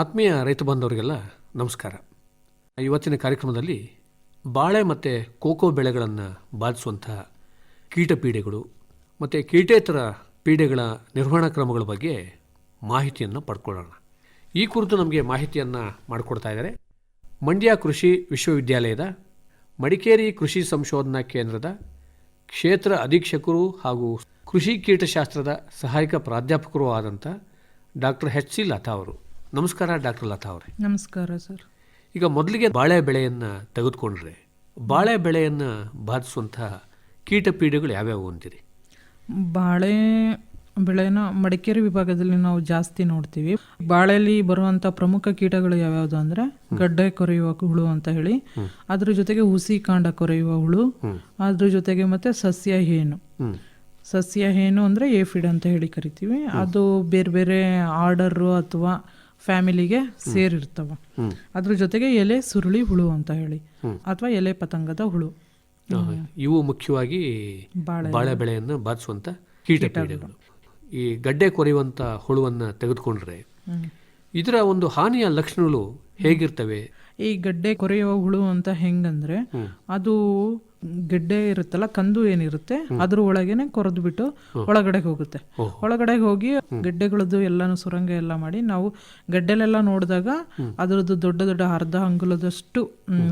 ಆತ್ಮೀಯ ರೈತ ಬಾಂಧವರಿಗೆಲ್ಲ ನಮಸ್ಕಾರ. ಇವತ್ತಿನ ಕಾರ್ಯಕ್ರಮದಲ್ಲಿ ಬಾಳೆ ಮತ್ತು ಕೋಕೋ ಬೆಳೆಗಳನ್ನು ಬಾಧಿಸುವಂತಹ ಕೀಟ ಪೀಡೆಗಳು ಮತ್ತು ಕೀಟೇತರ ಪೀಡೆಗಳ ನಿರ್ವಹಣಾ ಕ್ರಮಗಳ ಬಗ್ಗೆ ಮಾಹಿತಿಯನ್ನು ಪಡ್ಕೊಳ್ಳೋಣ. ಈ ಕುರಿತು ನಮಗೆ ಮಾಹಿತಿಯನ್ನು ಮಾಡಿಕೊಡ್ತಾ ಇದ್ದಾರೆ ಮಂಡ್ಯ ಕೃಷಿ ವಿಶ್ವವಿದ್ಯಾಲಯದ ಮಡಿಕೇರಿ ಕೃಷಿ ಸಂಶೋಧನಾ ಕೇಂದ್ರದ ಕ್ಷೇತ್ರ ಅಧೀಕ್ಷಕರು ಹಾಗೂ ಕೃಷಿ ಕೀಟಶಾಸ್ತ್ರದ ಸಹಾಯಕ ಪ್ರಾಧ್ಯಾಪಕರೂ ಆದಂಥ ಡಾಕ್ಟರ್ ಎಚ್ ಸಿ ಲತಾ ಅವರು. ನಮಸ್ಕಾರ ಡಾಕ್ಟರ್ ಲತಾ ಅವರೇ. ನಮಸ್ಕಾರ ಸರ್. ಈಗ ಮೊದಲಿಗೆ ಬಾಳೆ ಬೆಳೆಯನ್ನು ತೆಗೆದುಕೊಂಡ್ರೆ ಬಾಳೆ ಬೆಳೆಯನ್ನು ಬಾಧಿಸುವಂತಹ ಕೀಟ ಪೀಡೆಗಳು ಯಾವ್ಯಾವು ಅಂತೀರಿ? ಬಾಳೆ ಬೆಳೆನ ಮಡಿಕೇರಿ ವಿಭಾಗದಲ್ಲಿ ನಾವು ಜಾಸ್ತಿ ನೋಡ್ತೀವಿ. ಬಾಳೆಲಿ ಬರುವಂಥ ಪ್ರಮುಖ ಕೀಟಗಳು ಯಾವ್ಯಾವುದು ಅಂದ್ರೆ ಗಡ್ಡೆ ಕೊರೆಯುವ ಹುಳು ಅಂತ ಹೇಳಿ ಅದ್ರ ಜೊತೆಗೆ ಹುಸಿ ಕಾಂಡ ಕೊರೆಯುವ ಹುಳು ಅದ್ರ ಜೊತೆಗೆ ಮತ್ತೆ ಸಸ್ಯ ಹೇನು. ಸಸ್ಯ ಹೇನು ಅಂದ್ರೆ ಏಫಿಡ್ ಅಂತ ಹೇಳಿ ಕರಿತೀವಿ. ಅದು ಬೇರೆ ಬೇರೆ ಆರ್ಡರ್ ಅಥವಾ ಫ್ಯಾಮಿಲಿಗೆ ಸೇರಿರ್ತವ. ಅದ್ರ ಜೊತೆಗೆ ಎಲೆ ಸುರುಳಿ ಹುಳು ಅಂತ ಹೇಳಿ. ಅಥವಾ ಎಲೆ ಪತಂಗದ ಹುಳು. ಇವು ಮುಖ್ಯವಾಗಿ ಬಾಳೆ ಬಾಳೆ ಬೆಳೆಯನ್ನು ಬಾಧಿಸುವಂತ ಕೀಟ ಪೀಡೆಗಳು ಈ ಗಡ್ಡೆ ಕೊರೆಯುವಂತ ಹುಳುವನ್ನು ತೆಗೆದುಕೊಂಡ್ರೆ ಇದರ ಒಂದು ಹಾನಿಯ ಲಕ್ಷಣಗಳು ಹೇಗಿರ್ತವೆ? ಈ ಗಡ್ಡೆ ಕೊರೆಯುವ ಹುಳು ಅಂತ ಹೆಂಗಂದ್ರೆ ಅದು ಗೆಡ್ಡೆ ಇರುತ್ತಲ್ಲ ಕಂದು ಏನಿರುತ್ತೆ ಅದ್ರ ಒಳಗೇನೆ ಕೊರೆದು ಬಿಟ್ಟು ಒಳಗಡೆ ಹೋಗುತ್ತೆ. ಒಳಗಡೆ ಹೋಗಿ ಗೆಡ್ಡೆಗಳದ್ದು ಎಲ್ಲಾನು ಸುರಂಗ ಎಲ್ಲ ಮಾಡಿ ನಾವು ಗೆಡ್ಡೆಲೆಲ್ಲ ನೋಡಿದಾಗ ಅದರದ್ದು ದೊಡ್ಡ ದೊಡ್ಡ ಅರ್ಧ ಅಂಗುಲದಷ್ಟು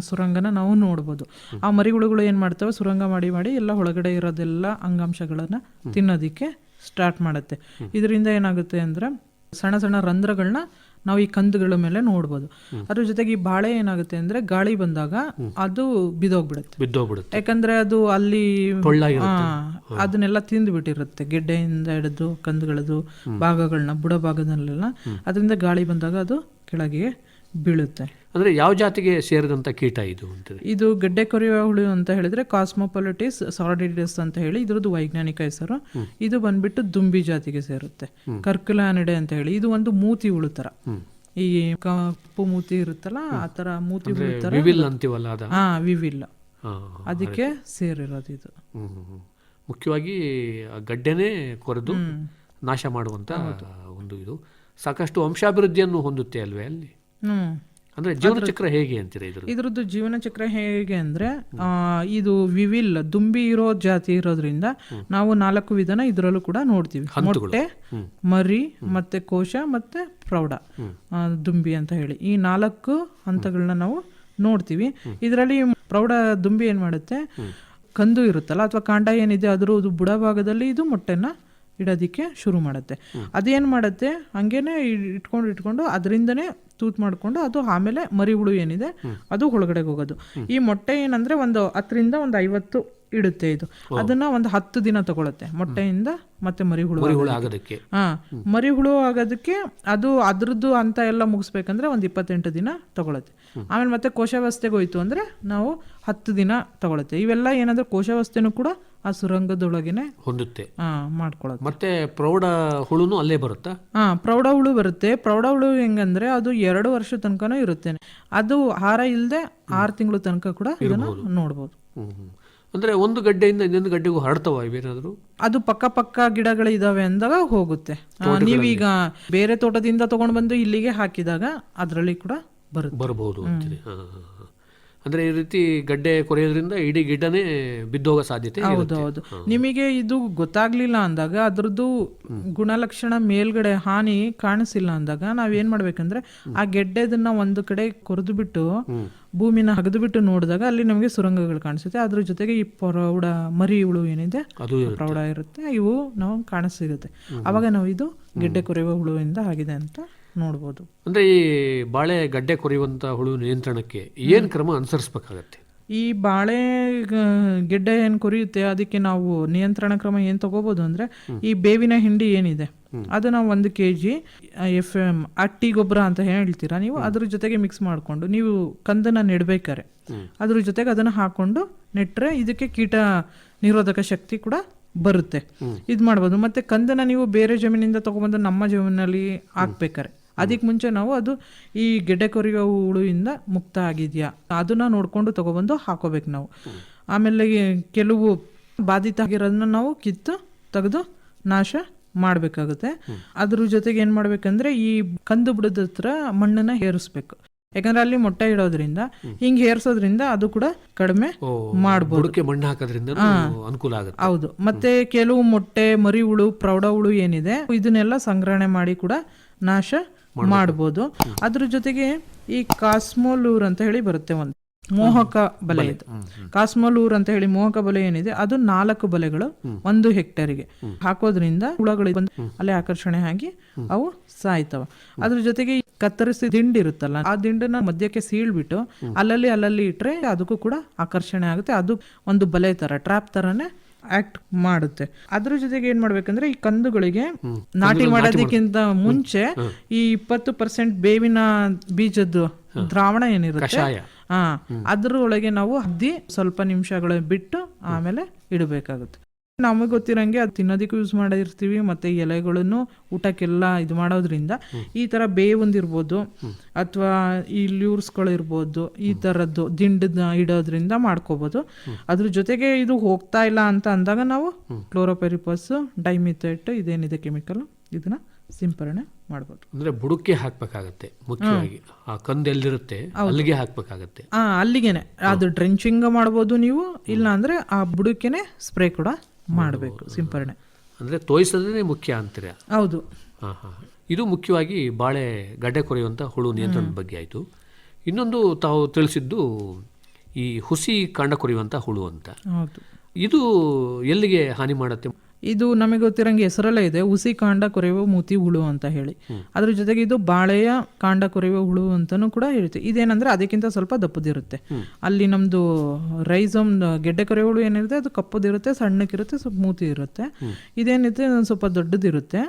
ಸುರಂಗನ ನಾವು ನೋಡ್ಬೋದು. ಆ ಮರಿಗುಳುಗಳು ಏನ್ ಮಾಡ್ತವೆ ಸುರಂಗ ಮಾಡಿ ಮಾಡಿ ಎಲ್ಲ ಒಳಗಡೆ ಇರೋದೆಲ್ಲ ಅಂಗಾಂಶಗಳನ್ನ ತಿನ್ನೋದಿಕ್ಕೆ ಸ್ಟಾರ್ಟ್ ಮಾಡುತ್ತೆ. ಇದರಿಂದ ಏನಾಗುತ್ತೆ ಅಂದ್ರೆ ಸಣ್ಣ ಸಣ್ಣ ರಂಧ್ರಗಳನ್ನ ನಾವು ಈ ಕಂದುಗಳ ಮೇಲೆ ನೋಡ್ಬೋದು. ಅದ್ರ ಜೊತೆಗೆ ಈ ಬಾಳೆ ಏನಾಗುತ್ತೆ ಅಂದ್ರೆ ಗಾಳಿ ಬಂದಾಗ ಅದು ಬಿದ್ದೋಗ್ಬಿಡುತ್ತೆ. ಬಿದ್ದೋಗ್ಬಿಡುತ್ತೆ. ಯಾಕಂದ್ರೆ ಅದು ಅಲ್ಲಿ. ಅದನ್ನೆಲ್ಲ ತಿಂದು ಬಿಟ್ಟಿರುತ್ತೆ ಗೆಡ್ಡೆಯಿಂದ ಹಿಡಿದು ಕಂದುಗಳದು ಭಾಗಗಳನ್ನ ಬುಡ ಭಾಗದಲ್ಲೆಲ್ಲ. ಅದರಿಂದ ಗಾಳಿ ಬಂದಾಗ ಅದು ಕೆಳಗೆ ಬೀಳುತ್ತೆ. ಅಂದರೆ ಯಾವ ಜಾತಿಗೆ ಸೇರಿದಂಥ ಕೀಟ ಇದು ಅಂತ ಇದು ಗಡ್ಡೆ ಕೊರೆಯುವ ಹುಳು ಅಂತ ಹೇಳಿದ್ರೆ ಕಾಸ್ಮೋಪೊಲಿಟಿಸ್ ಸಾರಡಿಡಿಸ್ ಅಂತ ಹೇಳಿ ಇದ್ರದ್ದು ವೈಜ್ಞಾನಿಕ ಹೆಸರು. ಇದು ಬಂದ್ಬಿಟ್ಟು ದುಂಬಿ ಜಾತಿಗೆ ಸೇರುತ್ತೆ. ಕರ್ಕುಲಾನಿಡೆ ಅಂತ ಹೇಳಿ. ಇದು ಒಂದು ಮೂತಿ ಹುಳು ತರ. ಈ ಕಪ್ಪು ಮೂತಿ ಇರುತ್ತಲ್ಲ ಆ ತರ ಮೂತಿ ಹುಳು ತರ. ವಿವಿಲ್ ಅಂತೀವಲ್ಲ ಅದು? ಹಾ ವಿವಿಲ್. ಅದಕ್ಕೆ ಸೇರಿರೋದು ಇದು. ಮುಖ್ಯವಾಗಿ ಗಡ್ಡೆನೇ ಕೊರೆದು ನಾಶ ಮಾಡುವಂತ ಒಂದು ಇದು. ಸಾಕಷ್ಟು ವಂಶಾಭಿವೃದ್ಧಿಯನ್ನು ಹೊಂದುತ್ತೆ ಅಲ್ವೇ ಅಲ್ಲಿ? ಹ್ಮ್. ಅಂದರೆ ಜೀವನ ಚಕ್ರ ಹೇಗೆ ಅಂತೀರಾ ಇದ್ರ ಇದ್ರದ್ದು ಜೀವನ ಚಕ್ರ ಹೇಗೆ ಅಂದ್ರೆ ಇದು ವಿವಿಲ್ ದುಂಬಿ ಇರೋ ಜಾತಿ ಇರೋದ್ರಿಂದ ನಾವು ನಾಲ್ಕು ವಿಧಾನ ಇದರಲ್ಲೂ ಕೂಡ ನೋಡ್ತೀವಿ. ಮೊಟ್ಟೆ ಮರಿ ಮತ್ತೆ ಕೋಶ ಮತ್ತೆ ಪ್ರೌಢ ದುಂಬಿ ಅಂತ ಹೇಳಿ. ಈ ನಾಲ್ಕು ಹಂತಗಳನ್ನ ನಾವು ನೋಡ್ತೀವಿ. ಇದರಲ್ಲಿ ಪ್ರೌಢ ದುಂಬಿ ಏನ್ ಮಾಡುತ್ತೆ? ಕಂದು ಇರುತ್ತಲ್ಲ ಅಥವಾ ಕಾಂಡ ಏನಿದೆ ಅದ್ರ ಬುಡ ಭಾಗದಲ್ಲಿ ಇದು ಮೊಟ್ಟೆನ ಇಡೋದಿಕ್ಕೆ ಶುರು ಮಾಡುತ್ತೆ. ಅದೇನು ಮಾಡುತ್ತೆ? ಹಂಗೇನೆ ಇಟ್ಕೊಂಡು ಇಟ್ಕೊಂಡು ಅದರಿಂದನೇ ತೂತ್ ಮಾಡಿಕೊಂಡು ಅದು ಆಮೇಲೆ ಮರಿ ಹುಳು ಏನಿದೆ ಅದು ಒಳಗಡೆಗೆ ಹೋಗೋದು. ಈ ಮೊಟ್ಟೆ ಏನಂದ್ರೆ ಒಂದು ಹತ್ತರಿಂದ ಒಂದು ಐವತ್ತು ಇಡುತ್ತೆ ಇದು. ಅದನ್ನ ಒಂದು ಹತ್ತು ದಿನ ತಗೊಳುತ್ತೆ. ಮೊಟ್ಟೆಯಿಂದ ಮತ್ತೆ ಮರಿ ಹುಳು ಮರಿ ಹುಳು ಆಗೋದಕ್ಕೆ. ಆಗೋದಕ್ಕೆ. ಹಾ. ಮರಿ ಹುಳು ಆಗೋದಕ್ಕೆ ಅದು ಅದ್ರದ್ದು ಅಂತ ಎಲ್ಲ ಮುಗಿಸ್ಬೇಕಂದ್ರೆ ಒಂದು ಇಪ್ಪತ್ತೆಂಟು ದಿನ ತಗೊಳತ್ತೆ. ಆಮೇಲೆ ಮತ್ತೆ ಕೋಶಾವಸ್ಥೆಗೆ ಹೋಯ್ತು ಅಂದ್ರೆ ನಾವು ಹತ್ತು ದಿನ ತಗೊಳತ್ತೆ. ಇವೆಲ್ಲ ಏನಂದ್ರೆ ಕೋಶಾವಸ್ಥೆನೂ ಕೂಡ ಆ ಸುರಂಗದೊಳಗೇನೆ ಹೊಂದುತ್ತೆ. ಮಾಡ್ಕೊಳ್ಳೋದು ಮತ್ತೆ ಪ್ರೌಢ ಹುಳುನು ಅಲ್ಲೇ ಬರುತ್ತಾ? ಹಾ ಪ್ರೌಢ ಹುಳು ಬರುತ್ತೆ. ಪ್ರೌಢ ಹುಳು ಹೆಂಗಂದ್ರೆ ಅದು ಎರಡು ವರ್ಷ ತನಕನೂ ಇರುತ್ತೆ ಅದು ಹಾರ ಇಲ್ಲದೆ ಆರು ತಿಂಗಳು ತನಕ ಕೂಡ ಇದನ್ನ ನೋಡ್ಬೋದು. ಅಂದ್ರೆ ಒಂದು ಗಡ್ಡೆಯಿಂದ ಇನ್ನೊಂದು ಗಡ್ಡೆಗೂ ಹರಡ್ತಾವ ಇವೇನಾದ್ರು? ಅದು ಪಕ್ಕ ಪಕ್ಕ ಗಿಡಗಳು ಇದಾವೆ ಅಂದಾಗ ಹೋಗುತ್ತೆ. ನೀವೀಗ ಬೇರೆ ತೋಟದಿಂದ ತಗೊಂಡು ಬಂದು ಇಲ್ಲಿಗೆ ಹಾಕಿದಾಗ ಅದರಲ್ಲಿ ಕೂಡ ಬರುತ್ತೆ. ಬರಬಹುದು. ಅಂದ್ರೆ ಈ ರೀತಿ ಗಡ್ಡೆ ಕೊರೆಯೋದ್ರಿಂದ ಇಡೀ ಗಿಡನೇ ಬಿದ್ದೋಗೋ ಸಾಧ್ಯತೆ ಹೌದೌದು. ಹೌದು ನಿಮಗೆ ಇದು ಗೊತ್ತಾಗ್ಲಿಲ್ಲ ಅಂದಾಗ ಅದ್ರದ್ದು ಗುಣಲಕ್ಷಣ ಮೇಲ್ಗಡೆ ಹಾನಿ ಕಾಣಿಸಿಲ್ಲ ಅಂದಾಗ ನಾವೇನ್ ಮಾಡ್ಬೇಕಂದ್ರೆ ಆ ಗೆಡ್ಡೆದನ್ನ ಒಂದು ಕಡೆ ಕೊರೆದು ಬಿಟ್ಟು ಭೂಮಿನ ಹಗದು ಬಿಟ್ಟು ನೋಡಿದಾಗ ಅಲ್ಲಿ ನಮಗೆ ಸುರಂಗಗಳು ಕಾಣಿಸುತ್ತೆ. ಅದ್ರ ಜೊತೆಗೆ ಈ ಪ್ರೌಢ ಮರಿ ಹುಳು ಏನಿದೆ ಅದು ಪ್ರೌಢ ಇರುತ್ತೆ ಇವು ನಾವು ಕಾಣಿಸಿಗುತ್ತೆ. ಅವಾಗ ನಾವು ಇದು ಗೆಡ್ಡೆ ಕೊರೆಯುವ ಹುಳುವಿಂದ ಆಗಿದೆ ಅಂತ ನೋಡ್ಬೋದು. ಅಂದರೆ ಈ ಬಾಳೆ ಗಡ್ಡೆ ಕೊರೆಯುವಂಥ ಹುಳು ನಿಯಂತ್ರಣಕ್ಕೆ ಏನು ಕ್ರಮ ಅನುಸರಿಸಬೇಕಾಗತ್ತೆ? ಈ ಬಾಳೆ ಗೆಡ್ಡೆ ಏನು ಕೊರಿಯುತ್ತೆ ಅದಕ್ಕೆ ನಾವು ನಿಯಂತ್ರಣ ಕ್ರಮ ಏನು ತಗೋಬೋದು ಅಂದ್ರೆ ಈ ಬೇವಿನ ಹಿಂಡಿ ಏನಿದೆ ಅದನ್ನ ಒಂದು ಕೆ ಜಿ ಎಫ್ ಎಂ ಅಟ್ಟಿ ಗೊಬ್ಬರ ಅಂತ ಹೇಳ್ತೀರಾ ನೀವು? ಅದ್ರ ಜೊತೆಗೆ ಮಿಕ್ಸ್ ಮಾಡಿಕೊಂಡು ನೀವು ಕಂದನ್ನ ನೆಡ್ಬೇಕಾರೆ ಅದ್ರ ಜೊತೆಗೆ ಅದನ್ನ ಹಾಕೊಂಡು ನೆಟ್ಟರೆ ಇದಕ್ಕೆ ಕೀಟ ನಿರೋಧಕ ಶಕ್ತಿ ಕೂಡ ಬರುತ್ತೆ. ಇದು ಮಾಡ್ಬೋದು. ಮತ್ತೆ ಕಂದನ ನೀವು ಬೇರೆ ಜಮೀನಿಂದ ತೊಗೊಬಂದು ನಮ್ಮ ಜಮೀನಲ್ಲಿ ಹಾಕ್ಬೇಕಾರೆ ಅದಕ್ಕೆ ಮುಂಚೆ ನಾವು ಅದು ಈ ಗೆಡ್ಡೆ ಕೊರಿಯೋ ಹುಳುವಿಂದ ಮುಕ್ತ ಆಗಿದೆಯಾ ಅದನ್ನ ನೋಡ್ಕೊಂಡು ತಗೊಬಂದು ಹಾಕೋಬೇಕು ನಾವು. ಆಮೇಲೆ ಕೆಲವು ಬಾಧಿತ ಆಗಿರೋದನ್ನ ನಾವು ಕಿತ್ತು ತೆಗೆದು ನಾಶ ಮಾಡಬೇಕಾಗುತ್ತೆ. ಅದ್ರ ಜೊತೆಗೆ ಏನು ಮಾಡಬೇಕಂದ್ರೆ ಈ ಕಂದು ಬಿಡದ ಹತ್ರ ಮಣ್ಣನ್ನ ಹೇರಿಸ್ಬೇಕು. ಯಾಕಂದ್ರೆ ಅಲ್ಲಿ ಮೊಟ್ಟೆ ಇಡೋದ್ರಿಂದ ಹಿಂಗ್ ಹೇರ್ಸೋದ್ರಿಂದ ಅದು ಕೂಡ ಕಡಿಮೆ ಮಾಡಬಹುದು ಬುಡಕ್ಕೆ ಮಣ್ಣು ಹಾಕೋದ್ರಿಂದ ಅನುಕೂಲ ಆಗುತ್ತೆ. ಹೌದು. ಮತ್ತೆ ಕೆಲವು ಮೊಟ್ಟೆ ಮರಿ ಹುಳು ಪ್ರೌಢ ಹುಳು ಏನಿದೆ ಇದನ್ನೆಲ್ಲ ಸಂಗ್ರಹಣೆ ಮಾಡಿ ಕೂಡ ನಾಶ ಮಾಡ್ಬೋದು. ಅದ್ರ ಜೊತೆಗೆ ಈ ಕಾಸ್ಮೋಲೂರ್ ಅಂತ ಹೇಳಿ ಬರುತ್ತೆ ಒಂದು ಮೋಹಕ ಬಲೆ ಇದು. ಕಾಸ್ಮೋಲೂರ್ ಅಂತ ಹೇಳಿ ಮೋಹಕ ಬಲೆ ಏನಿದೆ ಅದು ನಾಲ್ಕು ಬಲೆಗಳು ಒಂದು ಹೆಕ್ಟೇರಿಗೆ. ಹಾಕೋದ್ರಿಂದ ಹುಳಗಳು ಬಂದು ಅಲ್ಲೇ ಆಕರ್ಷಣೆ ಆಗಿ ಅವು ಸಾಯ್ತವ. ಅದ್ರ ಜೊತೆಗೆ ಕತ್ತರಿಸಿ ದಿಂಡ್ ಇರುತ್ತಲ್ಲ ಆ ದಿಂಡನ್ನ ಮಧ್ಯಕ್ಕೆ ಸೀಳ್ಬಿಟ್ಟು ಅಲ್ಲಲ್ಲಿ ಅಲ್ಲಲ್ಲಿ ಇಟ್ರೆ ಅದಕ್ಕೂ ಕೂಡ ಆಕರ್ಷಣೆ ಆಗುತ್ತೆ. ಅದು ಒಂದು ಬಲೆ ತರ ಟ್ರಾಪ್ ತರನೇ ಆಕ್ಟ್ ಮಾಡುತ್ತೆ. ಅದ್ರ ಜೊತೆಗೆ ಏನ್ ಮಾಡ್ಬೇಕಂದ್ರೆ ಈ ಕಂದುಗಳಿಗೆ ನಾಟಿ ಮಾಡೋದಕ್ಕಿಂತ ಮುಂಚೆ ಈ ಇಪ್ಪತ್ತು ಪರ್ಸೆಂಟ್ ಬೇವಿನ ಬೀಜದ್ದು ದ್ರಾವಣ ಏನಿರುತ್ತೆ. ಹಾ. ಅದ್ರ ಒಳಗೆ ನಾವು ಹದ್ದಿ ಸ್ವಲ್ಪ ನಿಮಿಷಗಳು ಬಿಟ್ಟು ಆಮೇಲೆ ಇಡಬೇಕಾಗುತ್ತೆ. ನಮಗೆ ಗೊತ್ತಿರಂಗೆ ಅದು ತಿನ್ನೋದಕ್ಕೂ ಯೂಸ್ ಮಾಡಿರ್ತೀವಿ ಮತ್ತೆ ಎಲೆಗಳನ್ನು ಊಟಕ್ಕೆಲ್ಲ ಇದು ಮಾಡೋದ್ರಿಂದ ಈ ತರ ಬೇವೊಂದಿರ್ಬೋದು ಅಥವಾ ಈ ಲ್ಯೂರ್ಸ್ಗಳಿರ್ಬೋದು ಈ ತರದ್ದು ದಿಂಡದ ಇಡೋದ್ರಿಂದ ಮಾಡ್ಕೋಬಹುದು ಅದ್ರ ಜೊತೆಗೆ ಇದು ಹೋಗ್ತಾ ಇಲ್ಲ ಅಂತ ಅಂದಾಗ ನಾವು ಕ್ಲೋರೋಪೆರಿಪಸ್ ಡೈಮಿಥೇಟ್ ಇದೇನಿದೆ ಕೆಮಿಕಲ್ ಇದನ್ನ ಸಿಂಪರಣೆ ಮಾಡ್ಬೋದು. ಅಂದ್ರೆ ಬುಡಕ್ಕೆ ಹಾಕ್ಬೇಕಾಗತ್ತೆ ಮುಖ್ಯವಾಗಿ. ಆ ಕಂದು ಎಲ್ಲಿರುತ್ತೆ ಅಲ್ಲಿಗೆ ಹಾಕ್ಬೇಕಾಗತ್ತೆ. ಆ ಅಲ್ಲಿಗೆನೆ. ಅದು ಡ್ರೆಂಚಿಂಗ್ ಮಾಡ್ಬೋದು ನೀವು ಇಲ್ಲ ಅಂದ್ರೆ ಆ ಬುಡಕ್ಕೆನೆ ಸ್ಪ್ರೇ ಕೂಡ ಮಾಡಬೇಕು ಸಿಂಪರಣೆ. ಅಂದ್ರೆ ತೋಯಿಸೋದೇ ಮುಖ್ಯ ಅಂತೀರ? ಹೌದು. ಹಾ ಹಾ ಇದು ಮುಖ್ಯವಾಗಿ ಬಾಳೆ ಗಡ್ಡೆ ಕೊರೆಯುವಂಥ ಹುಳು ನಿಯಂತ್ರಣದ ಬಗ್ಗೆ ಆಯಿತು. ಇನ್ನೊಂದು ತಾವು ತಿಳಿಸಿದ್ದು ಈ ಹುಸಿ ಕಾಂಡ ಕೊರೆಯುವಂಥ ಹುಳು ಅಂತ. ಇದು ಎಲ್ಲಿಗೆ ಹಾನಿ ಮಾಡುತ್ತೆ? ಇದು ನಮಗೆ ಗೊತ್ತಿರಂಗೆ ಹೆಸರಲ್ಲೇ ಇದೆ. ಹುಸಿ ಕಾಂಡ ಕೊರೆಯುವ ಮೂತಿ ಹುಳು ಅಂತ ಹೇಳಿ. ಅದ್ರ ಜೊತೆಗೆ ಇದು ಬಾಳೆಯ ಕಾಂಡ ಕೊರೆಯುವ ಹುಳು ಅಂತಾನೂ ಕೂಡ ಇರುತ್ತೆ. ಇದೇನಂದ್ರೆ ಅದಕ್ಕಿಂತ ಸ್ವಲ್ಪ ದಪ್ಪದಿರುತ್ತೆ. ಅಲ್ಲಿ ನಮ್ದು ರೈಸಮ್ ಗೆಡ್ಡೆ ಕೊರೆಯುವ ಹುಳು ಏನಿರುತ್ತೆ ಅದು ಕಪ್ಪದಿರುತ್ತೆ ಸಣ್ಣಕ್ಕಿರುತ್ತೆ ಸ್ವಲ್ಪ ಮೂತಿ ಇರುತ್ತೆ ಇದೇನಿದೆ ಸ್ವಲ್ಪ ದೊಡ್ಡದಿರುತ್ತೆ.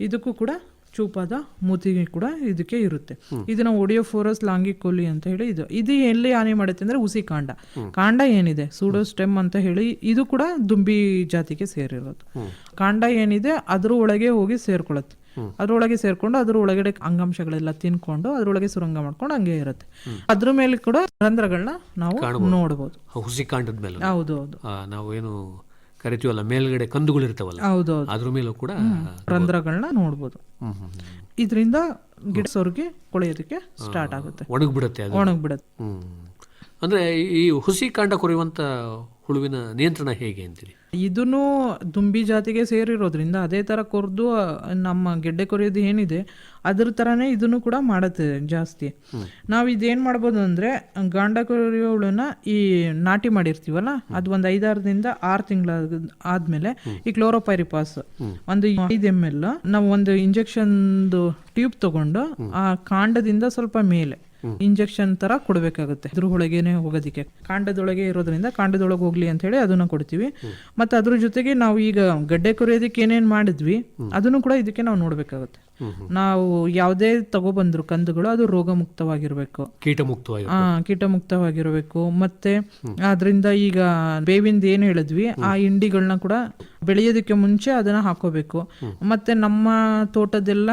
ಇದಕ್ಕೂ ಕೂಡ ಚೂಪಾದ ಮೂತಿಗೆ ಕೂಡ ಇದಕ್ಕೆ ಇರುತ್ತೆ. ಇದನ್ನ ಒಡಿಯೋಫೋರಸ್ ಲಾಂಗಿಕೋಲಿ ಅಂತ ಹೇಳಿ ಇದು. ಇದು ಎಲ್ಲಿ ಹಾನಿ ಮಾಡುತ್ತೆ ಅಂದ್ರೆ ಹುಸಿ ಕಾಂಡ. ಕಾಂಡ ಏನಿದೆ? ಸೂಡೋ ಸ್ಟೆಮ್ ಅಂತ ಹೇಳಿ ಇದು ಕೂಡ ದುಂಬಿ ಜಾತಿಗೆ ಸೇರಿರೋದು. ಕಾಂಡ ಏನಿದೆ ಅದ್ರ ಒಳಗೆ ಹೋಗಿ ಸೇರ್ಕೊಳತ್ತೆ. ಅದ್ರೊಳಗೆ ಸೇರ್ಕೊಂಡು ಅದ್ರ ಒಳಗಡೆ ಅಂಗಾಂಶಗಳೆಲ್ಲ ತಿನ್ಕೊಂಡು ಅದ್ರೊಳಗೆ ಸುರಂಗ ಮಾಡ್ಕೊಂಡು ಹಂಗೆ ಇರುತ್ತೆ. ಅದ್ರ ಮೇಲೆ ಕೂಡ ರಂಧ್ರಗಳನ್ನ ನಾವು ನೋಡಬಹುದು ಹೌದು ಹೌದು. ನಾವು ಏನು ಕರಿತೀವಲ್ಲ ಮೇಲ್ಗಡೆ ಕಂದುಗಳು ಇರ್ತಾವಲ್ಲ ಹೌದು ಹೌದು. ಅದ್ರ ಮೇಲೂ ಕೂಡ ರಂಧ್ರಗಳನ್ನ ನೋಡ್ಬೋದು. ಇದರಿಂದ ಗಿಡ ಸೊರ್ಗಿ ಕೊಳೆಯೋದಕ್ಕೆ ಸ್ಟಾರ್ಟ್ ಆಗುತ್ತೆ. ಒಣಗ್ಬಿಡುತ್ತೆ ಅದು. ಒಣಗ್ಬಿಡುತ್ತೆ. ಅಂದ್ರೆ ಈ ಹುಸಿ ಕಾಂಡ ಕೊರೆಯುವಂತ ಹುಳುವಿನ ನಿಯಂತ್ರಣ ಹೇಗೆ ಅಂತೀರಿ? ಇದನ್ನು ದುಂಬಿ ಜಾತಿಗೆ ಸೇರಿರೋದ್ರಿಂದ ಅದೇ ಥರ ಕೊರ್ದು ನಮ್ಮ ಗೆಡ್ಡೆ ಕೊರೆಯೋದು ಏನಿದೆ ಅದ್ರ ಥರನೇ ಇದನ್ನು ಕೂಡ ಮಾಡುತ್ತೆ ಜಾಸ್ತಿ. ನಾವು ಇದೇನು ಮಾಡ್ಬೋದು ಅಂದರೆ ಗಾಂಡ ಕೊರೆಯೋ ಹುಳನ ಈ ನಾಟಿ ಮಾಡಿರ್ತೀವಲ್ಲ ಅದು ಒಂದು ಐದಾರದಿಂದ ಆರು ತಿಂಗಳ ಆದಮೇಲೆ ಈ ಕ್ಲೋರೋಪೈರಿಪಾಸ್ ಒಂದು ಐದು ಎಂ ಎಲ್ ನಾವು ಒಂದು ಇಂಜೆಕ್ಷನ್ದು ಟ್ಯೂಬ್ ತಗೊಂಡು ಆ ಕಾಂಡದಿಂದ ಸ್ವಲ್ಪ ಮೇಲೆ ಇಂಜೆಕ್ಷನ್ ತರ ಕೊಡಬೇಕಾಗುತ್ತೆ. ಅದ್ರ ಒಳಗೇನೆ ಹೋಗೋದಿಕ್ಕೆ. ಕಾಂಡದೊಳಗೆ ಇರೋದ್ರಿಂದ ಕಾಂಡದೊಳಗೆ ಹೋಗ್ಲಿ ಅಂತ ಹೇಳಿ ಅದನ್ನ ಕೊಡ್ತೀವಿ. ಮತ್ತೆ ಅದ್ರ ಜೊತೆಗೆ ನಾವು ಈಗ ಗಡ್ಡೆ ಕೊರೆಯೋದಕ್ಕೆ ಏನೇನ್ ಮಾಡಿದ್ವಿ ಅದನ್ನು ಕೂಡ ಇದಕ್ಕೆ ನಾವು ನೋಡ್ಬೇಕಾಗುತ್ತೆ. ನಾವು ಯಾವುದೇ ತಗೊಬಂದ್ರು ಕಂದುಗಳು ಅದು ರೋಗ ಮುಕ್ತವಾಗಿರ್ಬೇಕು ಕೀಟ ಮುಕ್ತವಾಗಿ ಆ ಕೀಟ ಮುಕ್ತವಾಗಿರಬೇಕು ಮತ್ತೆ ಅದರಿಂದ ಈಗ ಬೇವಿಂದ ಏನ್ ಹೇಳಿದ್ವಿ ಆ ಹಿಂಡಿಗಳನ್ನ ಕೂಡ ಬೆಳೆಯೋದಕ್ಕೆ ಮುಂಚೆ ಅದನ್ನ ಹಾಕೋಬೇಕು. ಮತ್ತೆ ನಮ್ಮ ತೋಟದೆಲ್ಲ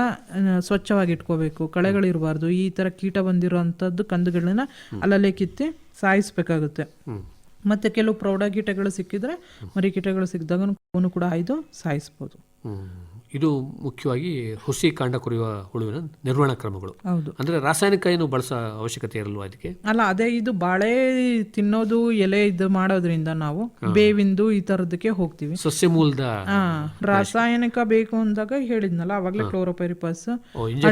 ಸ್ವಚ್ಛವಾಗಿ ಇಟ್ಕೋಬೇಕು ಕಳೆಗಳಿರಬಾರ್ದು. ಈ ತರ ಕೀಟ ಬಂದಿರುವಂತದ್ದು ಕಂದುಗಳನ್ನ ಅಲ್ಲಲ್ಲೇ ಕಿತ್ತಿ ಸಾಯಿಸ್ಬೇಕಾಗುತ್ತೆ. ಮತ್ತೆ ಕೆಲವು ಪ್ರೌಢ ಕೀಟಗಳು ಸಿಕ್ಕಿದ್ರೆ ಮರಿ ಕೀಟಗಳು ಸಿಕ್ಕಿದಾಗ ಅವನು ಕೂಡ ಆಯ್ದು ಸಾಯಿಸ್ಬೋದು. ಇದು ಮುಖ್ಯವಾಗಿ ಹುಸಿ ಕಾಂಡ ಕೊರೆಯುವ ಹುಳುವಿನ ನಿರ್ವಹಣಾ ಕ್ರಮಗಳು. ಹೌದು. ಅಂದ್ರೆ ರಾಸಾಯನಿಕ ಏನು ಬಳಸೋ ಅವಶ್ಯಕತೆ ಇರಲ್ಲ ಅದಕ್ಕೆ? ಅಲ್ಲ ಅದೇ ಇದು ಬಾಳೆ ತಿನ್ನೋದು ಎಲೆ ಇದು ಮಾಡೋದ್ರಿಂದ ನಾವು ಬೇವಿಂದು ಈ ತರದಕ್ಕೆ ಹೋಗ್ತೀವಿ. ಸಸ್ಯ ಮೂಲದ ರಾಸಾಯನಿಕ ಬೇಕು ಅಂದಾಗ ಹೇಳಿದ್ನಲ್ಲ ಅವಾಗಲೇ ಕ್ಲೋರೋಪೈರಿಪಾಸ್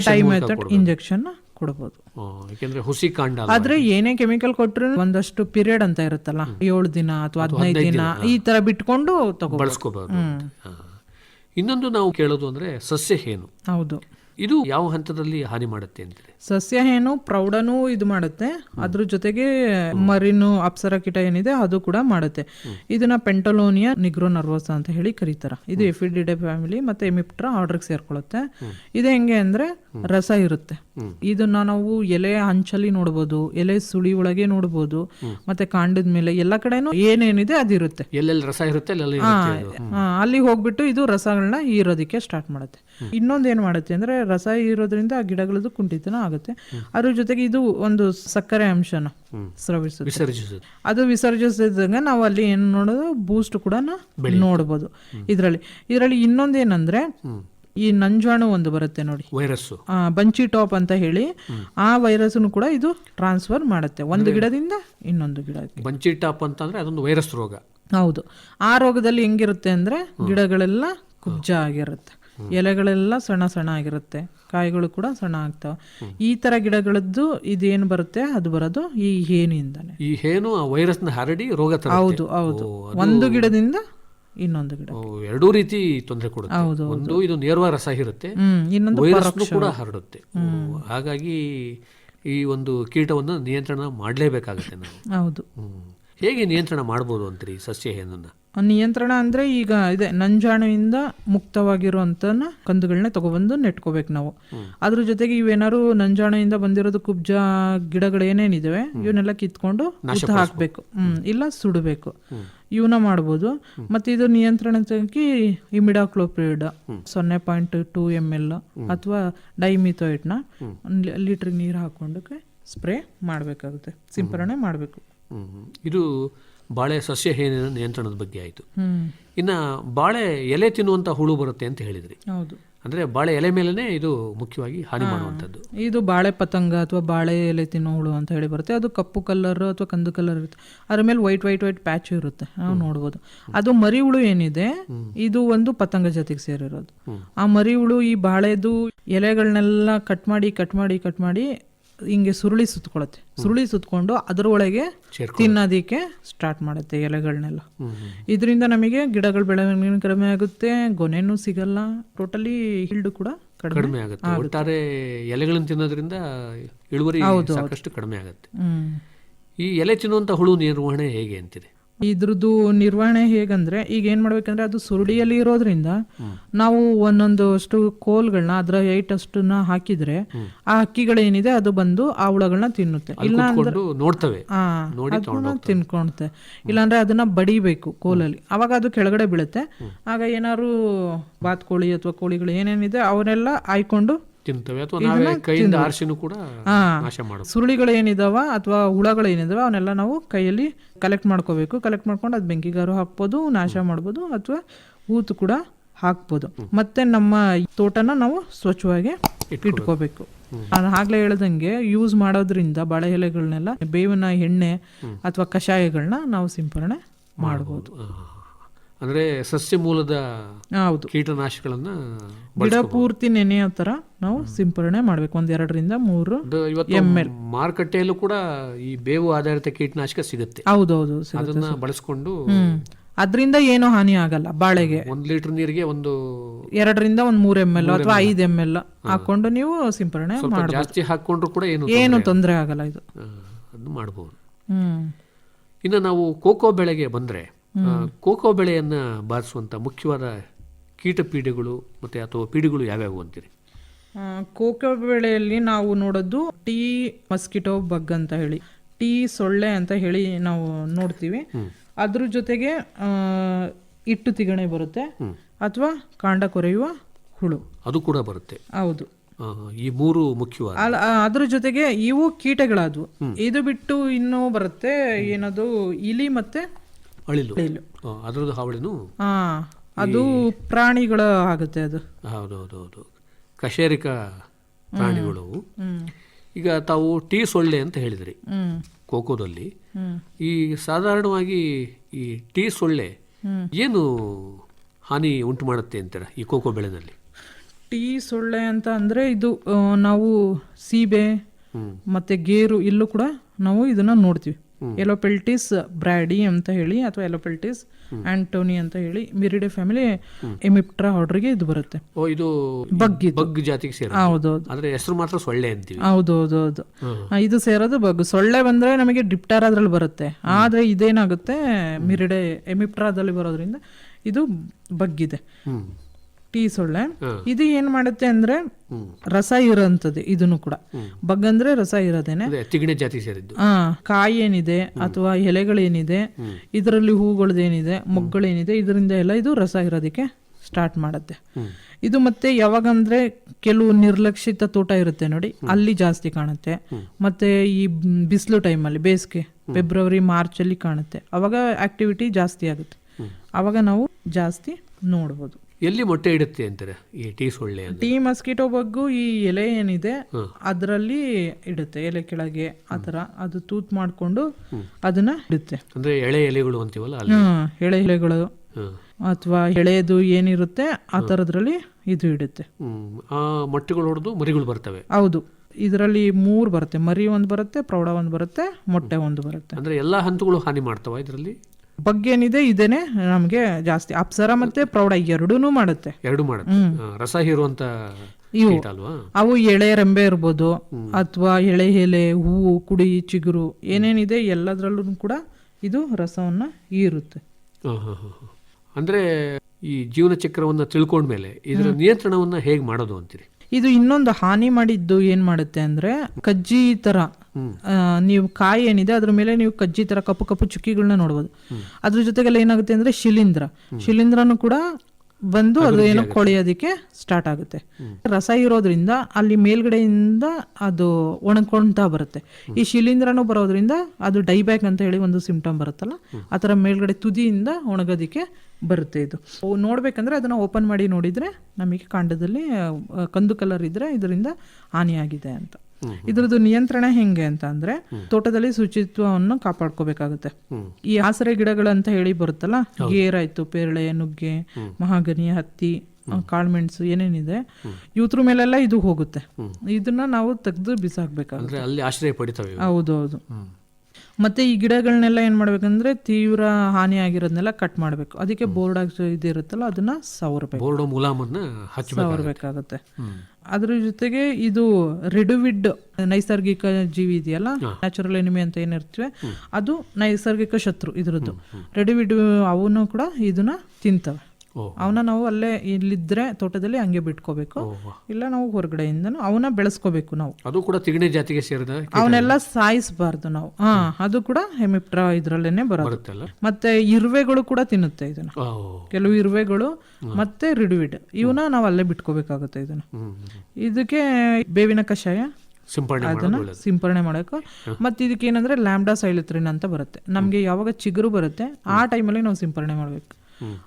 ಟೈಮ್ ಇಂಜೆಕ್ಷನ್ ಕೊಡಬಹುದು ಯಾಕೆಂದ್ರೆ ಹುಸಿ ಕಾಂಡ? ಆದ್ರೆ ಏನೇ ಕೆಮಿಕಲ್ ಕೊಟ್ರು ಒಂದಷ್ಟು ಪೀರಿಯಡ್ ಅಂತ ಇರುತ್ತಲ್ಲ ಏಳು ದಿನ ಅಥವಾ ಹದಿನೈದು ದಿನ ಈ ತರ ಬಿಟ್ಕೊಂಡು ತಗೋ ಬಳಸ್ಕೋಬಹುದು. ಇನ್ನೊಂದು ನಾವು ಕೇಳೋದು ಅಂದ್ರೆ ಸಸ್ಯ ಹೇನು. ಹೌದು. ಇದು ಯಾವ ಹಂತದಲ್ಲಿ ಹಾನಿ ಮಾಡುತ್ತೆ ಅಂತ ಸಸ್ಯ ಏನು ಪ್ರೌಢನೂ ಇದು ಮಾಡುತ್ತೆ. ಅದ್ರ ಜೊತೆಗೆ ಮರಿನು ಅಪ್ಸರ ಕೀಟ ಏನಿದೆ ಅದು ಕೂಡ ಮಾಡುತ್ತೆ. ಇದನ್ನ ಪೆಂಟಲೋನಿಯಾ ನಿಗ್ರೋ ನರ್ವಸ್ ಅಂತ ಹೇಳಿ ಕರೀತಾರ. ಇದು ಎಫಿಡಿಡೆ ಫ್ಯಾಮಿಲಿ ಮತ್ತೆ ಎಮಿಪ್ಟ್ರಾ ಆರ್ಡರ್ಗೆ ಸೇರ್ಕೊಳ್ಳುತ್ತೆ ಇದು ಹೆಂಗೆ ಅಂದ್ರೆ ರಸ ಇರುತ್ತೆ. ಇದನ್ನ ನಾವು ಎಲೆ ಹಂಚಲ್ಲಿ ನೋಡ್ಬೋದು ಎಲೆ ಸುಳಿ ಒಳಗೆ ನೋಡ್ಬೋದು ಮತ್ತೆ ಕಾಂಡದ ಮೇಲೆ ಎಲ್ಲ ಕಡೆನೂ ಏನೇನಿದೆ ಅದಿರುತ್ತೆ. ಎಲ್ಲೆಲ್ಲಿ ರಸ ಇರುತ್ತೆ. ಅಲ್ಲಿ ಹೋಗ್ಬಿಟ್ಟು ಇದು ರಸಗಳನ್ನ ಹೀರೋದಕ್ಕೆ ಸ್ಟಾರ್ಟ್ ಮಾಡುತ್ತೆ. ಇನ್ನೊಂದು ಏನ್ ಮಾಡುತ್ತೆ ಅಂದ್ರೆ ರಸ ಇರೋದ್ರಿಂದ ಆ ಗಿಡಗಳದ್ದು ಕುಂಠಿತನ ಆಗುತ್ತೆ. ಅದ್ರ ಜೊತೆಗೆ ಇದು ಒಂದು ಸಕ್ಕರೆ ಅಂಶನ ಸ್ರವಿಸುತ್ತೆ. ಅದು ವಿಸರ್ಜಿಸಿದಂಗೆ ನಾವು ಅಲ್ಲಿ ಏನು ನೋಡೋದು? ಬೂಸ್ಟ್ ಕೂಡ ನೋಡ್ಬೋದು. ಇದರಲ್ಲಿ ಇದರಲ್ಲಿ ಇನ್ನೊಂದೇನಂದ್ರೆ ಈ ನಂಜಾಣು ಒಂದು ಬರುತ್ತೆ ನೋಡಿ. ವೈರಸ್ ಬಂಚಿ ಟಾಪ್ ಅಂತ ಹೇಳಿ ಆ ವೈರಸ್ ಕೂಡ ಇದು ಟ್ರಾನ್ಸ್ಫರ್ ಮಾಡುತ್ತೆ. ಒಂದು ಗಿಡದಿಂದ ಇನ್ನೊಂದು ಗಿಡ ಬಂಚಿ ಟಾಪ್ ಅಂತಂದ್ರೆ ಅದೊಂದು ವೈರಸ್ ರೋಗ. ಹೌದು. ಆ ರೋಗದಲ್ಲಿ ಹೆಂಗಿರುತ್ತೆ ಅಂದ್ರೆ ಗಿಡಗಳೆಲ್ಲ ಕುಬ್ಜ ಆಗಿರುತ್ತೆ. ಎಲೆಗಳೆಲ್ಲ ಸಣ್ಣ ಸಣ್ಣ ಆಗಿರುತ್ತೆ. ಕಾಯಿಗಳು ಕೂಡ ಸಣ್ಣ ಆಗ್ತಾವ. ಈ ತರ ಗಿಡಗಳದ್ದು ಇದೇನು ಬರುತ್ತೆ? ಅದು ಬರೋದು ಈ ಹೇನಿಂದಾನೆ. ಈ ಹೇನು ವೈರಸ್ನ ಹರಡಿ ರೋಗ. ಹೌದು ಹೌದು. ಒಂದು ಗಿಡದಿಂದ ಇನ್ನೊಂದು ಗಿಡ ಎರಡೂ ರೀತಿ ತೊಂದರೆ ಕೊಡುತ್ತೆ. ಹೌದು, ಒಂದು ಇದು ನೇರವಾಗಿ ರಸ ಇರುತ್ತೆ. ಕೂಡ ಹರಡುತ್ತೆ. ಹಾಗಾಗಿ ಈ ಒಂದು ಕೀಟವನ್ನು ನಿಯಂತ್ರಣ ಮಾಡಲೇಬೇಕಾಗುತ್ತೆ ನಾವು. ಹೌದು. ಹೇಗೆ ನಿಯಂತ್ರಣ ಮಾಡ್ಬೋದು ಅಂತೀರಿ ಸಸ್ಯ ಹೇನನ್ನ? ನಿಯಂತ್ರಣ ಅಂದ್ರೆ ಈಗ ಇದೆ ನಂಜಾಣುವಿಂದ ಮುಕ್ತವಾಗಿರುವಂತ ಕಂದುಗಳನ್ನ ತಗೊಬಂದು ನೆಟ್ಕೋಬೇಕು ನಾವು. ಅದ್ರ ಜೊತೆಗೆ ಇವೇನಾದ್ರು ನಂಜಾಣುವಿಂದ ಬಂದಿರೋದು ಕುಬ್ಜ ಗಿಡಗಳು ಏನೇನಿದಾವೆ ಇವನ್ನೆಲ್ಲ ಕಿತ್ಕೊಂಡು ಹಾಕ್ಬೇಕು. ಹ್ಮ್ ಇಲ್ಲ ಸುಡಬೇಕು. ಇವನ್ನ ಮಾಡ್ಬೋದು. ಮತ್ತೆ ಇದು ನಿಯಂತ್ರಣಕ್ಕೆ ಇಮಿಡಾಕ್ಲೋಪ್ರಿಡ್ ಸೊನ್ನೆ ಪಾಯಿಂಟ್ ಟೂ ಎಂ ಎಲ್ ಅಥವಾ ಡೈಮಿಥೋಯಿಟ್ನ ಲೀಟರ್ ನೀರು ಹಾಕೊಂಡಕ್ಕೆ ಸ್ಪ್ರೇ ಮಾಡಬೇಕಾಗುತ್ತೆ. ಸಿಂಪರಣೆ ಮಾಡಬೇಕು. ಇದು ಬಾಳೆ ಸಸ್ಯ ಹೇನಿನ ನಿಯಂತ್ರಣದ ಬಗ್ಗೆ ಆಯಿತು. ಇನ್ನು ಬಾಳೆ ಎಲೆ ತಿನ್ನುವಂಥ ಹುಳು ಬರುತ್ತೆ ಅಂತ ಹೇಳಿದ್ರಿ. ಹೌದು. ಅಂದರೆ ಬಾಳೆ ಎಲೆ ಮೇಲೇ ಇದು ಮುಖ್ಯವಾಗಿ ಹಾನಿ ಮಾಡುವಂಥದ್ದು. ಇದು ಬಾಳೆ ಪತಂಗ ಅಥವಾ ಬಾಳೆ ಎಲೆ ತಿನ್ನೋ ಹುಳು ಅಂತ ಹೇಳಿ ಬರುತ್ತೆ. ಅದು ಕಪ್ಪು ಕಲರ್ ಅಥವಾ ಕಂದು ಕಲರ್ ಇರುತ್ತೆ. ಅದ್ರ ಮೇಲೆ ವೈಟ್ ವೈಟ್ ವೈಟ್ ಪ್ಯಾಚ್ ಇರುತ್ತೆ. ನಾವು ನೋಡ್ಬೋದು. ಅದು ಮರಿ ಹುಳು ಏನಿದೆ ಇದು ಒಂದು ಪತಂಗ ಜಾತಿಗೆ ಸೇರಿರೋದು. ಆ ಮರಿ ಹುಳು ಈ ಬಾಳೆದು ಎಲೆಗಳನ್ನೆಲ್ಲ ಕಟ್ ಮಾಡಿ ಕಟ್ ಮಾಡಿ ಕಟ್ ಮಾಡಿ ಹಿಂಗೆ ಸುರುಳಿ ಸುತ್ಕೊಳತ್ತೆ. ಸುರುಳಿ ಸುತ್ಕೊಂಡು ಅದರೊಳಗೆ ತಿನ್ನೋದಿಕ್ಕೆ ಸ್ಟಾರ್ಟ್ ಮಾಡುತ್ತೆ ಎಲೆಗಳನ್ನೆಲ್ಲ ಇದರಿಂದ ನಮಗೆ ಗಿಡಗಳು ಬೆಳವಣಿಗೆ ಕಡಿಮೆ ಆಗುತ್ತೆ ಗೊನೆನೂ ಸಿಗಲ್ಲ. ಟೋಟಲಿ ಹಿಲ್ಡು ಕೂಡ ಕಡಿಮೆ ಆಗುತ್ತೆ. ಒಟ್ಟಾರೆ ಎಲೆಗಳನ್ನು ತಿನ್ನೋದ್ರಿಂದ ಇಳುವರಿ ಸಾಕಷ್ಟು ಕಡಿಮೆ ಆಗುತ್ತೆ. ಈ ಎಲೆ ತಿನ್ನುವಂಥ ಹುಳು ನಿರ್ವಹಣೆ ಹೇಗೆ ಅಂತೀರಿ? ಇದ್ರದ್ದು ನಿರ್ವಹಣೆ ಹೇಗಂದ್ರೆ ಈಗ ಏನ್ ಮಾಡ್ಬೇಕಂದ್ರೆ ಅದು ಸುರುಳಿಯಲ್ಲಿ ಇರೋದ್ರಿಂದ ನಾವು ಒಂದೊಂದು ಅಷ್ಟು ಕೋಲ್ಗಳನ್ನ ಅದರ ಏಟ್ ಅಷ್ಟನ್ನ ಹಾಕಿದ್ರೆ ಆ ಹಕ್ಕಿಗಳೇನಿದೆ ಅದು ಬಂದು ಆ ಹುಳಗಳನ್ನ ತಿನ್ನುತ್ತೆ. ಇಲ್ಲ ನೋಡ್ತವೆ. ತಿನ್ಕೊಳುತ್ತೆ ಇಲ್ಲಾಂದ್ರೆ ಅದನ್ನ ಬಡಿಬೇಕು ಕೋಲಲ್ಲಿ. ಅವಾಗ ಅದು ಕೆಳಗಡೆ ಬೀಳುತ್ತೆ. ಆಗ ಏನಾದ್ರು ಬಾತ್ಕೋಳಿ ಅಥವಾ ಕೋಳಿಗಳು ಏನೇನಿದೆ ಅವನ್ನೆಲ್ಲ ಆಯ್ಕೊಂಡು ತಿಂತವೆ ಅಥವಾ ನಾವೇ ಕೈಯಿಂದ ಆರಿಸಿನೂ ಕೂಡ ನಾಶ ಮಾಡೋದು ಸುರುಳಿಗಳು ಏನಿದಾವ ಅಥವಾ ಹುಳಗಳು ಏನಿದಾವ ಅವನ್ನೆಲ್ಲ ನಾವು ಕೈಯಲ್ಲಿ ಕಲೆಕ್ಟ್ ಮಾಡ್ಕೋಬೇಕು. ಕಲೆಕ್ಟ್ ಮಾಡ್ಕೊಂಡು ಅದು ಬೆಂಕಿಗಾರು ಹಾಕ್ಬೋದು ನಾಶ ಮಾಡ್ಬೋದು ಅಥವಾ ಊತು ಕೂಡ ಹಾಕ್ಬೋದು. ಮತ್ತೆ ನಮ್ಮ ತೋಟನ ನಾವು ಸ್ವಚ್ಛವಾಗಿ ಇಟ್ಕೋಬೇಕು. ನಾನು ಆಗ್ಲೇ ಹೇಳ್ದಂಗೆ ಯೂಸ್ ಮಾಡೋದ್ರಿಂದ ಬಾಳೆ ಎಲೆಗಳನ್ನೆಲ್ಲ ಬೇವಿನ ಎಣ್ಣೆ ಅಥವಾ ಕಷಾಯಗಳನ್ನ ನಾವು ಸಿಂಪರಣೆ ಮಾಡ್ಬೋದು. ಅಂದ್ರೆ ಸಸ್ಯ ಮೂಲದ ಹೌದು. ಕೀಟನಾಶಕಗಳನ್ನ ಗಿಡ ಪೂರ್ತಿ ನೆನೆಯೋ ಥರ ನಾವು ಸಿಂಪರಣೆ ಮಾಡಬೇಕು. ಒಂದ್ ಎರಡರಿಂದ ಮೂರು ಎಂ ಇವತ್ತು ಮಾರುಕಟ್ಟೆಯಲ್ಲೂ ಕೂಡ ಈ ಬೇವು ಆಧಾರಿತ ಕೀಟನಾಶಕ ಸಿಗುತ್ತೆ. ಹೌದೌದು ಅದನ್ನ ಬಳಸ್ಕೊಂಡು ಅದರಿಂದ ಏನು ಹಾನಿ ಆಗಲ್ಲ ಬಾಳೆಗೆ. ಒಂದ್ ಲೀಟರ್ ನೀರಿಗೆ ಒಂದು ಎರಡರಿಂದ ಒಂದ್ ಮೂರ್ ಎಂ ಎಲ್ ಅಥವಾ ಐದು ಎಂ ಎಲ್ ಹಾಕೊಂಡು ನೀವು ಸಿಂಪರಣೆ ಜಾಸ್ತಿ ಹಾಕೊಂಡ್ರು ಕೂಡ ಏನು ಏನು ತೊಂದರೆ ಆಗಲ್ಲ ಇದು. ಅದು ಮಾಡಬಹುದು ಹ್ಮ್. ಇನ್ನು ನಾವು ಕೋಕೋ ಬೆಳೆಗೆ ಬಂದ್ರೆ ಕೋಕೋ ಬೆಳೆಯನ್ನು ಬಾರಿಸುವಂಥ ಮುಖ್ಯವಾದ ಕೀಟ ಪೀಡೆಗಳು ಮತ್ತು ಅಥವಾ ಪೀಡೆಗಳು ಯಾವ್ಯಾವು ಅಂತೀರಿ? ಕೋಕೋ ಬೆಳೆಯಲ್ಲಿ ನಾವು ನೋಡೋದು ಟೀ ಮಸ್ಕಿಟೋ ಬಗ್ ಅಂತ ಹೇಳಿ. ಟೀ ಸೊಳ್ಳೆ ಅಂತ ಹೇಳಿ ನಾವು ನೋಡ್ತೀವಿ. ಅದ್ರ ಜೊತೆಗೆ ಇಟ್ಟು ತಿಗಣೆ ಬರುತ್ತೆ. ಅಥವಾ ಕಾಂಡ ಕೊರೆಯುವ ಹುಳು. ಅದು ಕೂಡ ಬರುತ್ತೆ. ಹೌದು. ಈ ಮೂರು ಮುಖ್ಯವಾದ. ಅದ್ರ ಜೊತೆಗೆ ಇವು ಕೀಟಗಳಾದವು. ಇದು ಬಿಟ್ಟು ಇನ್ನೂ ಬರುತ್ತೆ ಏನದು ಇಲಿ ಮತ್ತೆ ಅಳಿಲು. ಅದರದ್ದು ಹಾವಳಿನೂ ಹಾ ಅದು ಪ್ರಾಣಿಗಳ ಆಗುತ್ತೆ ಅದು. ಹೌದೌದೌದು. ಕಶೇರಿಕ ಪ್ರಾಣಿಗಳು. ಈಗ ತಾವು ಟೀ ಸೊಳ್ಳೆ ಅಂತ ಹೇಳಿದ್ರಿ. ಕೋಕೋದಲ್ಲಿ ಈ ಸಾಧಾರಣವಾಗಿ ಈ ಟೀ ಸೊಳ್ಳೆ ಏನು ಹಾನಿ ಉಂಟು ಮಾಡುತ್ತೆ ಅಂತೀರ ಈ ಕೋಕೋ ಬೆಳೆನಲ್ಲಿ? ಟೀ ಸೊಳ್ಳೆ ಅಂತ ಅಂದ್ರೆ ಇದು ನಾವು ಸೀಬೆ ಮತ್ತೆ ಗೇರು ಇಲ್ಲೂ ಕೂಡ ನಾವು ಇದನ್ನ ನೋಡ್ತೀವಿ. ಎಲೋಪೆಲ್ಟಿಸ್ ಬ್ರ್ಯಾಡಿ ಅಂತ ಹೇಳಿ ಅಥವಾ ಎಲೋಪೆಲ್ಟಿಸ್ ಆಂಟೋನಿ ಅಂತ ಹೇಳಿ ಮಿರಿಡೆ ಫ್ಯಾಮಿಲಿ ಎಮಿಪ್ಟ್ರಾ ಆರ್ಡರ್ಗೆ ಇದು ಬರುತ್ತೆ. ಓ ಇದು ಬಗ್. ಬಗ್ ಜಾತಿಗೆ ಸೇರ ಹೌದೌದು. ಆದ್ರೆ ಹೆಸರು ಮಾತ್ರ ಸೊಳ್ಳೆ ಅಂತೀವಿ. ಹೌದೌದೌದು. ಇದು ಸೇರೋದು ಬಗ್. ಸೊಳ್ಳೆ ಬಂದ್ರೆ ನಮಗೆ ಡಿಪ್ಟಾರ್ ಅದ್ರಲ್ಲಿ ಬರುತ್ತೆ. ಆದ್ರೆ ಇದೇನಾಗುತ್ತೆ? ಮಿರಿಡೆ ಎಮಿಪ್ಟ್ರಾದಲ್ಲಿ ಬರೋದ್ರಿಂದ ಇದು ಬಗ್ಗಿದೆ. ಟೀ ಸೊಳ್ಳೆ. ಇದು ಏನ್ ಮಾಡುತ್ತೆ ಅಂದ್ರೆ ರಸ ಇರೋಂಥದ್ದು ಇದನ್ನು ಕೂಡ. ಬಗ್ಗಂದ್ರೆ ರಸ ಇರೋದೇನೆ. ತಿಗಣೆ ಜಾತಿ ಸೇರಿದ್ದು. ಆ ಕಾಯಿ ಏನಿದೆ ಅಥವಾ ಎಲೆಗಳೇನಿದೆ ಇದರಲ್ಲಿ ಹೂಗಳದೇನಿದೆ ಮೊಗ್ಗಳೇನಿದೆ ಇದರಿಂದ ಎಲ್ಲ ಇದು ರಸ ಇರೋದಕ್ಕೆ ಸ್ಟಾರ್ಟ್ ಮಾಡುತ್ತೆ. ಇದು ಮತ್ತೆ ಯಾವಾಗಂದ್ರೆ ಕೆಲವು ನಿರ್ಲಕ್ಷಿತ ತೋಟ ಇರುತ್ತೆ ನೋಡಿ ಅಲ್ಲಿ ಜಾಸ್ತಿ ಕಾಣುತ್ತೆ. ಮತ್ತೆ ಈ ಬಿಸಿಲು ಟೈಮಲ್ಲಿ ಬೇಸಿಗೆ ಫೆಬ್ರವರಿ ಮಾರ್ಚ್ ಅಲ್ಲಿ ಕಾಣುತ್ತೆ. ಅವಾಗ ಆಕ್ಟಿವಿಟಿ ಜಾಸ್ತಿ ಆಗುತ್ತೆ. ಅವಾಗ ನಾವು ಜಾಸ್ತಿ ನೋಡ್ಬೋದು. ಎಲ್ಲಿ ಮೊಟ್ಟೆ ಇಡುತ್ತೆ ಅಂತಾರೆ? ಈ ಟೀ ಸೊಳ್ಳೆ ಅಂತ ಟೀ ಮಸ್ಕಿಟೋ ಬಗ್ಗು ಈ ಎಲೆ ಏನಿದೆ ಅದರಲ್ಲಿ ಇಡುತ್ತೆ. ಎಲೆ ಕೆಳಗೆ ಆ ಥರ ಅದು ತೂತ್ ಮಾಡಿಕೊಂಡು ಅದನ್ನ ಇಡುತ್ತೆ. ಅಂದ್ರೆ ಎಳೆ ಎಲೆಗಳು ಅಂತೀವಲ್ಲ ಅಲ್ಲಿ? ಎಳೆ ಎಲೆಗಳು. ಅಥವಾ ಎಳೆದು ಏನಿರುತ್ತೆ ಆ ತರದ್ರಲ್ಲಿ ಇದು ಇಡುತ್ತೆ. ಆ ಮೊಟ್ಟೆಗಳು ಹೊಡೆದು ಮರಿಗಳು ಬರ್ತವೆ. ಹೌದು. ಇದರಲ್ಲಿ ಮೂರು ಬರುತ್ತೆ. ಮರಿ ಒಂದು ಬರುತ್ತೆ ಪ್ರೌಢ ಒಂದು ಬರುತ್ತೆ ಮೊಟ್ಟೆ ಒಂದು ಬರುತ್ತೆ. ಅಂದ್ರೆ ಎಲ್ಲಾ ಹಂತಗಳು ಹಾನಿ ಮಾಡ್ತಾವ ಇದರಲ್ಲಿ? ಬಗ್ಗೆ ಏನಿದೆ ಇದೇನೆ ನಮಗೆ ಜಾಸ್ತಿ. ಅಪ್ಸರ ಮತ್ತೆ ಪ್ರೌಢ ಎರಡೂ ಮಾಡುತ್ತೆ. ಎರಡು ಮಾಡುತ್ತೆ. ರಸ ಹೀರುವಂತ ಇವು. ಅವು ಎಳೆ ರೆಂಬೆ ಇರ್ಬೋದು ಅಥವಾ ಎಳೆ ಎಲೆ ಹೂವು ಕುಡಿ ಚಿಗುರು ಏನೇನಿದೆ ಎಲ್ಲದರಲ್ಲೂ ಕೂಡ ಇದು ರಸವನ್ನ ಹೀರುತ್ತೆ. ಅಂದ್ರೆ ಈ ಜೀವನ ಚಕ್ರವನ್ನ ತಿಳ್ಕೊಂಡ್ಮೇಲೆ ಇದರ ನಿಯಂತ್ರಣವನ್ನ ಹೇಗ್ ಮಾಡೋದು ಅಂತೀರಿ? ಇದು ಇನ್ನೊಂದು ಹಾನಿ ಮಾಡಿದ್ದು ಏನ್ ಮಾಡುತ್ತೆ ಅಂದ್ರೆ ಕಜ್ಜಿ ತರ ನೀವು ಕಾಯಿ ಏನಿದೆ ಅದ್ರ ಮೇಲೆ ನೀವು ಕಜ್ಜಿ ತರ ಕಪ್ಪು ಕಪ್ಪು ಚುಕ್ಕಿಗಳನ್ನ ನೋಡ್ಬೋದು. ಅದ್ರ ಜೊತೆಗೆಲ್ಲ ಏನಾಗುತ್ತೆ ಅಂದ್ರೆ ಶಿಲೀಂಧ್ರ. ಶಿಲೀಂಧ್ರನು ಕೂಡ ಬಂದು ಅದು ಏನೋ ಕೊಳೆಯೋದಕ್ಕೆ ಸ್ಟಾರ್ಟ್ ಆಗುತ್ತೆ. ರಸ ಇರೋದ್ರಿಂದ ಅಲ್ಲಿ ಮೇಲ್ಗಡೆಯಿಂದ ಅದು ಒಣಕೊಳ್ತಾ ಬರುತ್ತೆ. ಈ ಶಿಲೀಂಧ್ರನು ಬರೋದ್ರಿಂದ ಅದು ಡೈಬ್ಯಾಕ್ ಅಂತ ಹೇಳಿ ಒಂದು ಸಿಂಪ್ಟಮ್ ಬರುತ್ತಲ್ಲ ಆ ಥರ ಮೇಲ್ಗಡೆ ತುದಿಯಿಂದ ಒಣಗೋದಕ್ಕೆ ಬರುತ್ತೆ ಇದು. ನೋಡ್ಬೇಕಂದ್ರೆ ಅದನ್ನ ಓಪನ್ ಮಾಡಿ ನೋಡಿದ್ರೆ ನಮಗೆ ಕಾಂಡದಲ್ಲಿ ಕಂದು ಕಲರ್ ಇದ್ರೆ ಇದರಿಂದ ಹಾನಿಯಾಗಿದೆ ಅಂತ. ಇದ್ರದ್ದು ನಿಯಂತ್ರಣ ಹೆಂಗೆ ಅಂತ ಅಂದ್ರೆ ತೋಟದಲ್ಲಿ ಶುಚಿತ್ವವನ್ನು ಕಾಪಾಡ್ಕೋಬೇಕಾಗುತ್ತೆ. ಈ ಆಸರೆ ಗಿಡಗಳು ಅಂತ ಹೇಳಿ ಬರುತ್ತಲ್ಲ ಗೇರಾಯ್ತು ಪೇರಳೆ ನುಗ್ಗೆ ಮಹಾಗನಿ ಹತ್ತಿ ಕಾಳ್ಮೆಣಸು ಏನೇನಿದೆ ಇವತ್ರ ಮೇಲೆಲ್ಲ ಇದು ಹೋಗುತ್ತೆ. ಇದನ್ನ ನಾವು ತೆಗೆದು ಬಿಸಾಕ್ಬೇಕಾಗುತ್ತೆ. ಅಲ್ಲಿ ಆಶ್ರಯ ಪಡಿತವೆ ಹೌದು ಹೌದು. ಮತ್ತೆ ಈ ಗಿಡಗಳನ್ನೆಲ್ಲ ಏನ್ ಮಾಡ್ಬೇಕಂದ್ರೆ ತೀವ್ರ ಹಾನಿ ಆಗಿರೋದನ್ನೆಲ್ಲ ಕಟ್ ಮಾಡ್ಬೇಕು. ಅದಕ್ಕೆ ಬೋರ್ಡ್ ಇದಿರುತ್ತಲ್ಲ ಅದನ್ನ ಸವರ್ಬೇಕು. ಬೋರ್ಡ್ ಮುಲಾಮನ್ನ ಸವರ್ಬೇಕಾಗತ್ತೆ. ಅದ್ರ ಜೊತೆಗೆ ಇದು ರೆಡುವಿಡ್ ನೈಸರ್ಗಿಕ ಜೀವಿ ಇದೆಯಲ್ಲ? ನ್ಯಾಚುರಲ್ ಎನಿಮಿ ಅಂತ ಏನಿರ್ತವೆ ಅದು ನೈಸರ್ಗಿಕ ಶತ್ರು ಇದ್ರದ್ದು. ರೆಡುವಿಡ್ ಅವನು ಕೂಡ ಇದನ್ನ ತಿಂತವೆ. ಅವನ್ನ ನಾವು ಅಲ್ಲೇ ಇಲ್ಲಿದ್ರೆ ತೋಟದಲ್ಲಿ ಹಂಗೆ ಬಿಟ್ಕೋಬೇಕು. ಇಲ್ಲ ನಾವು ಹೊರಗಡೆಯಿಂದ ಅವನ್ನ ಬೆಳೆಸ್ಕೋಬೇಕು ನಾವು. ಅದು ಕೂಡ ತಿಗಣೆ ಜಾತಿಗೆ ಸೇರಿದ ಅವನ್ನೆಲ್ಲ ಸಾಯಿಸಬಾರ್ದು ನಾವು. ಹಾ ಅದು ಕೂಡ ಹೆಮಿಪ್ಟ್ರಾ ಇದ್ರಲ್ಲೇನೆ ಬರುತ್ತೆ ಮತ್ತೆ ಇರುವೆಗಳು ಕೂಡ ತಿನ್ನುತ್ತೆ ಇದನ್ನ. ಕೆಲವು ಇರುವೆಗಳು ಮತ್ತೆ ರಿಡುವಿಡ್ ಇವನ್ನ ನಾವು ಅಲ್ಲೇ ಬಿಟ್ಕೋಬೇಕಾಗುತ್ತೆ ಇದನ್ನ. ಇದಕ್ಕೆ ಬೇವಿನ ಕಷಾಯ ಅದನ್ನ ಸಿಂಪರಣೆ ಮಾಡಬೇಕು ಮತ್ತೆ ಇದಕ್ಕೆ ಏನಂದ್ರೆ ಲ್ಯಾಂಬ್ಡಾ ಸೈಲಿತ್ರಿನ್ ಅಂತ ಬರುತ್ತೆ. ನಮ್ಗೆ ಯಾವಾಗ ಚಿಗುರು ಬರುತ್ತೆ ಆ ಟೈಮಲ್ಲಿ ನಾವು ಸಿಂಪರಣೆ ಮಾಡ್ಬೇಕು.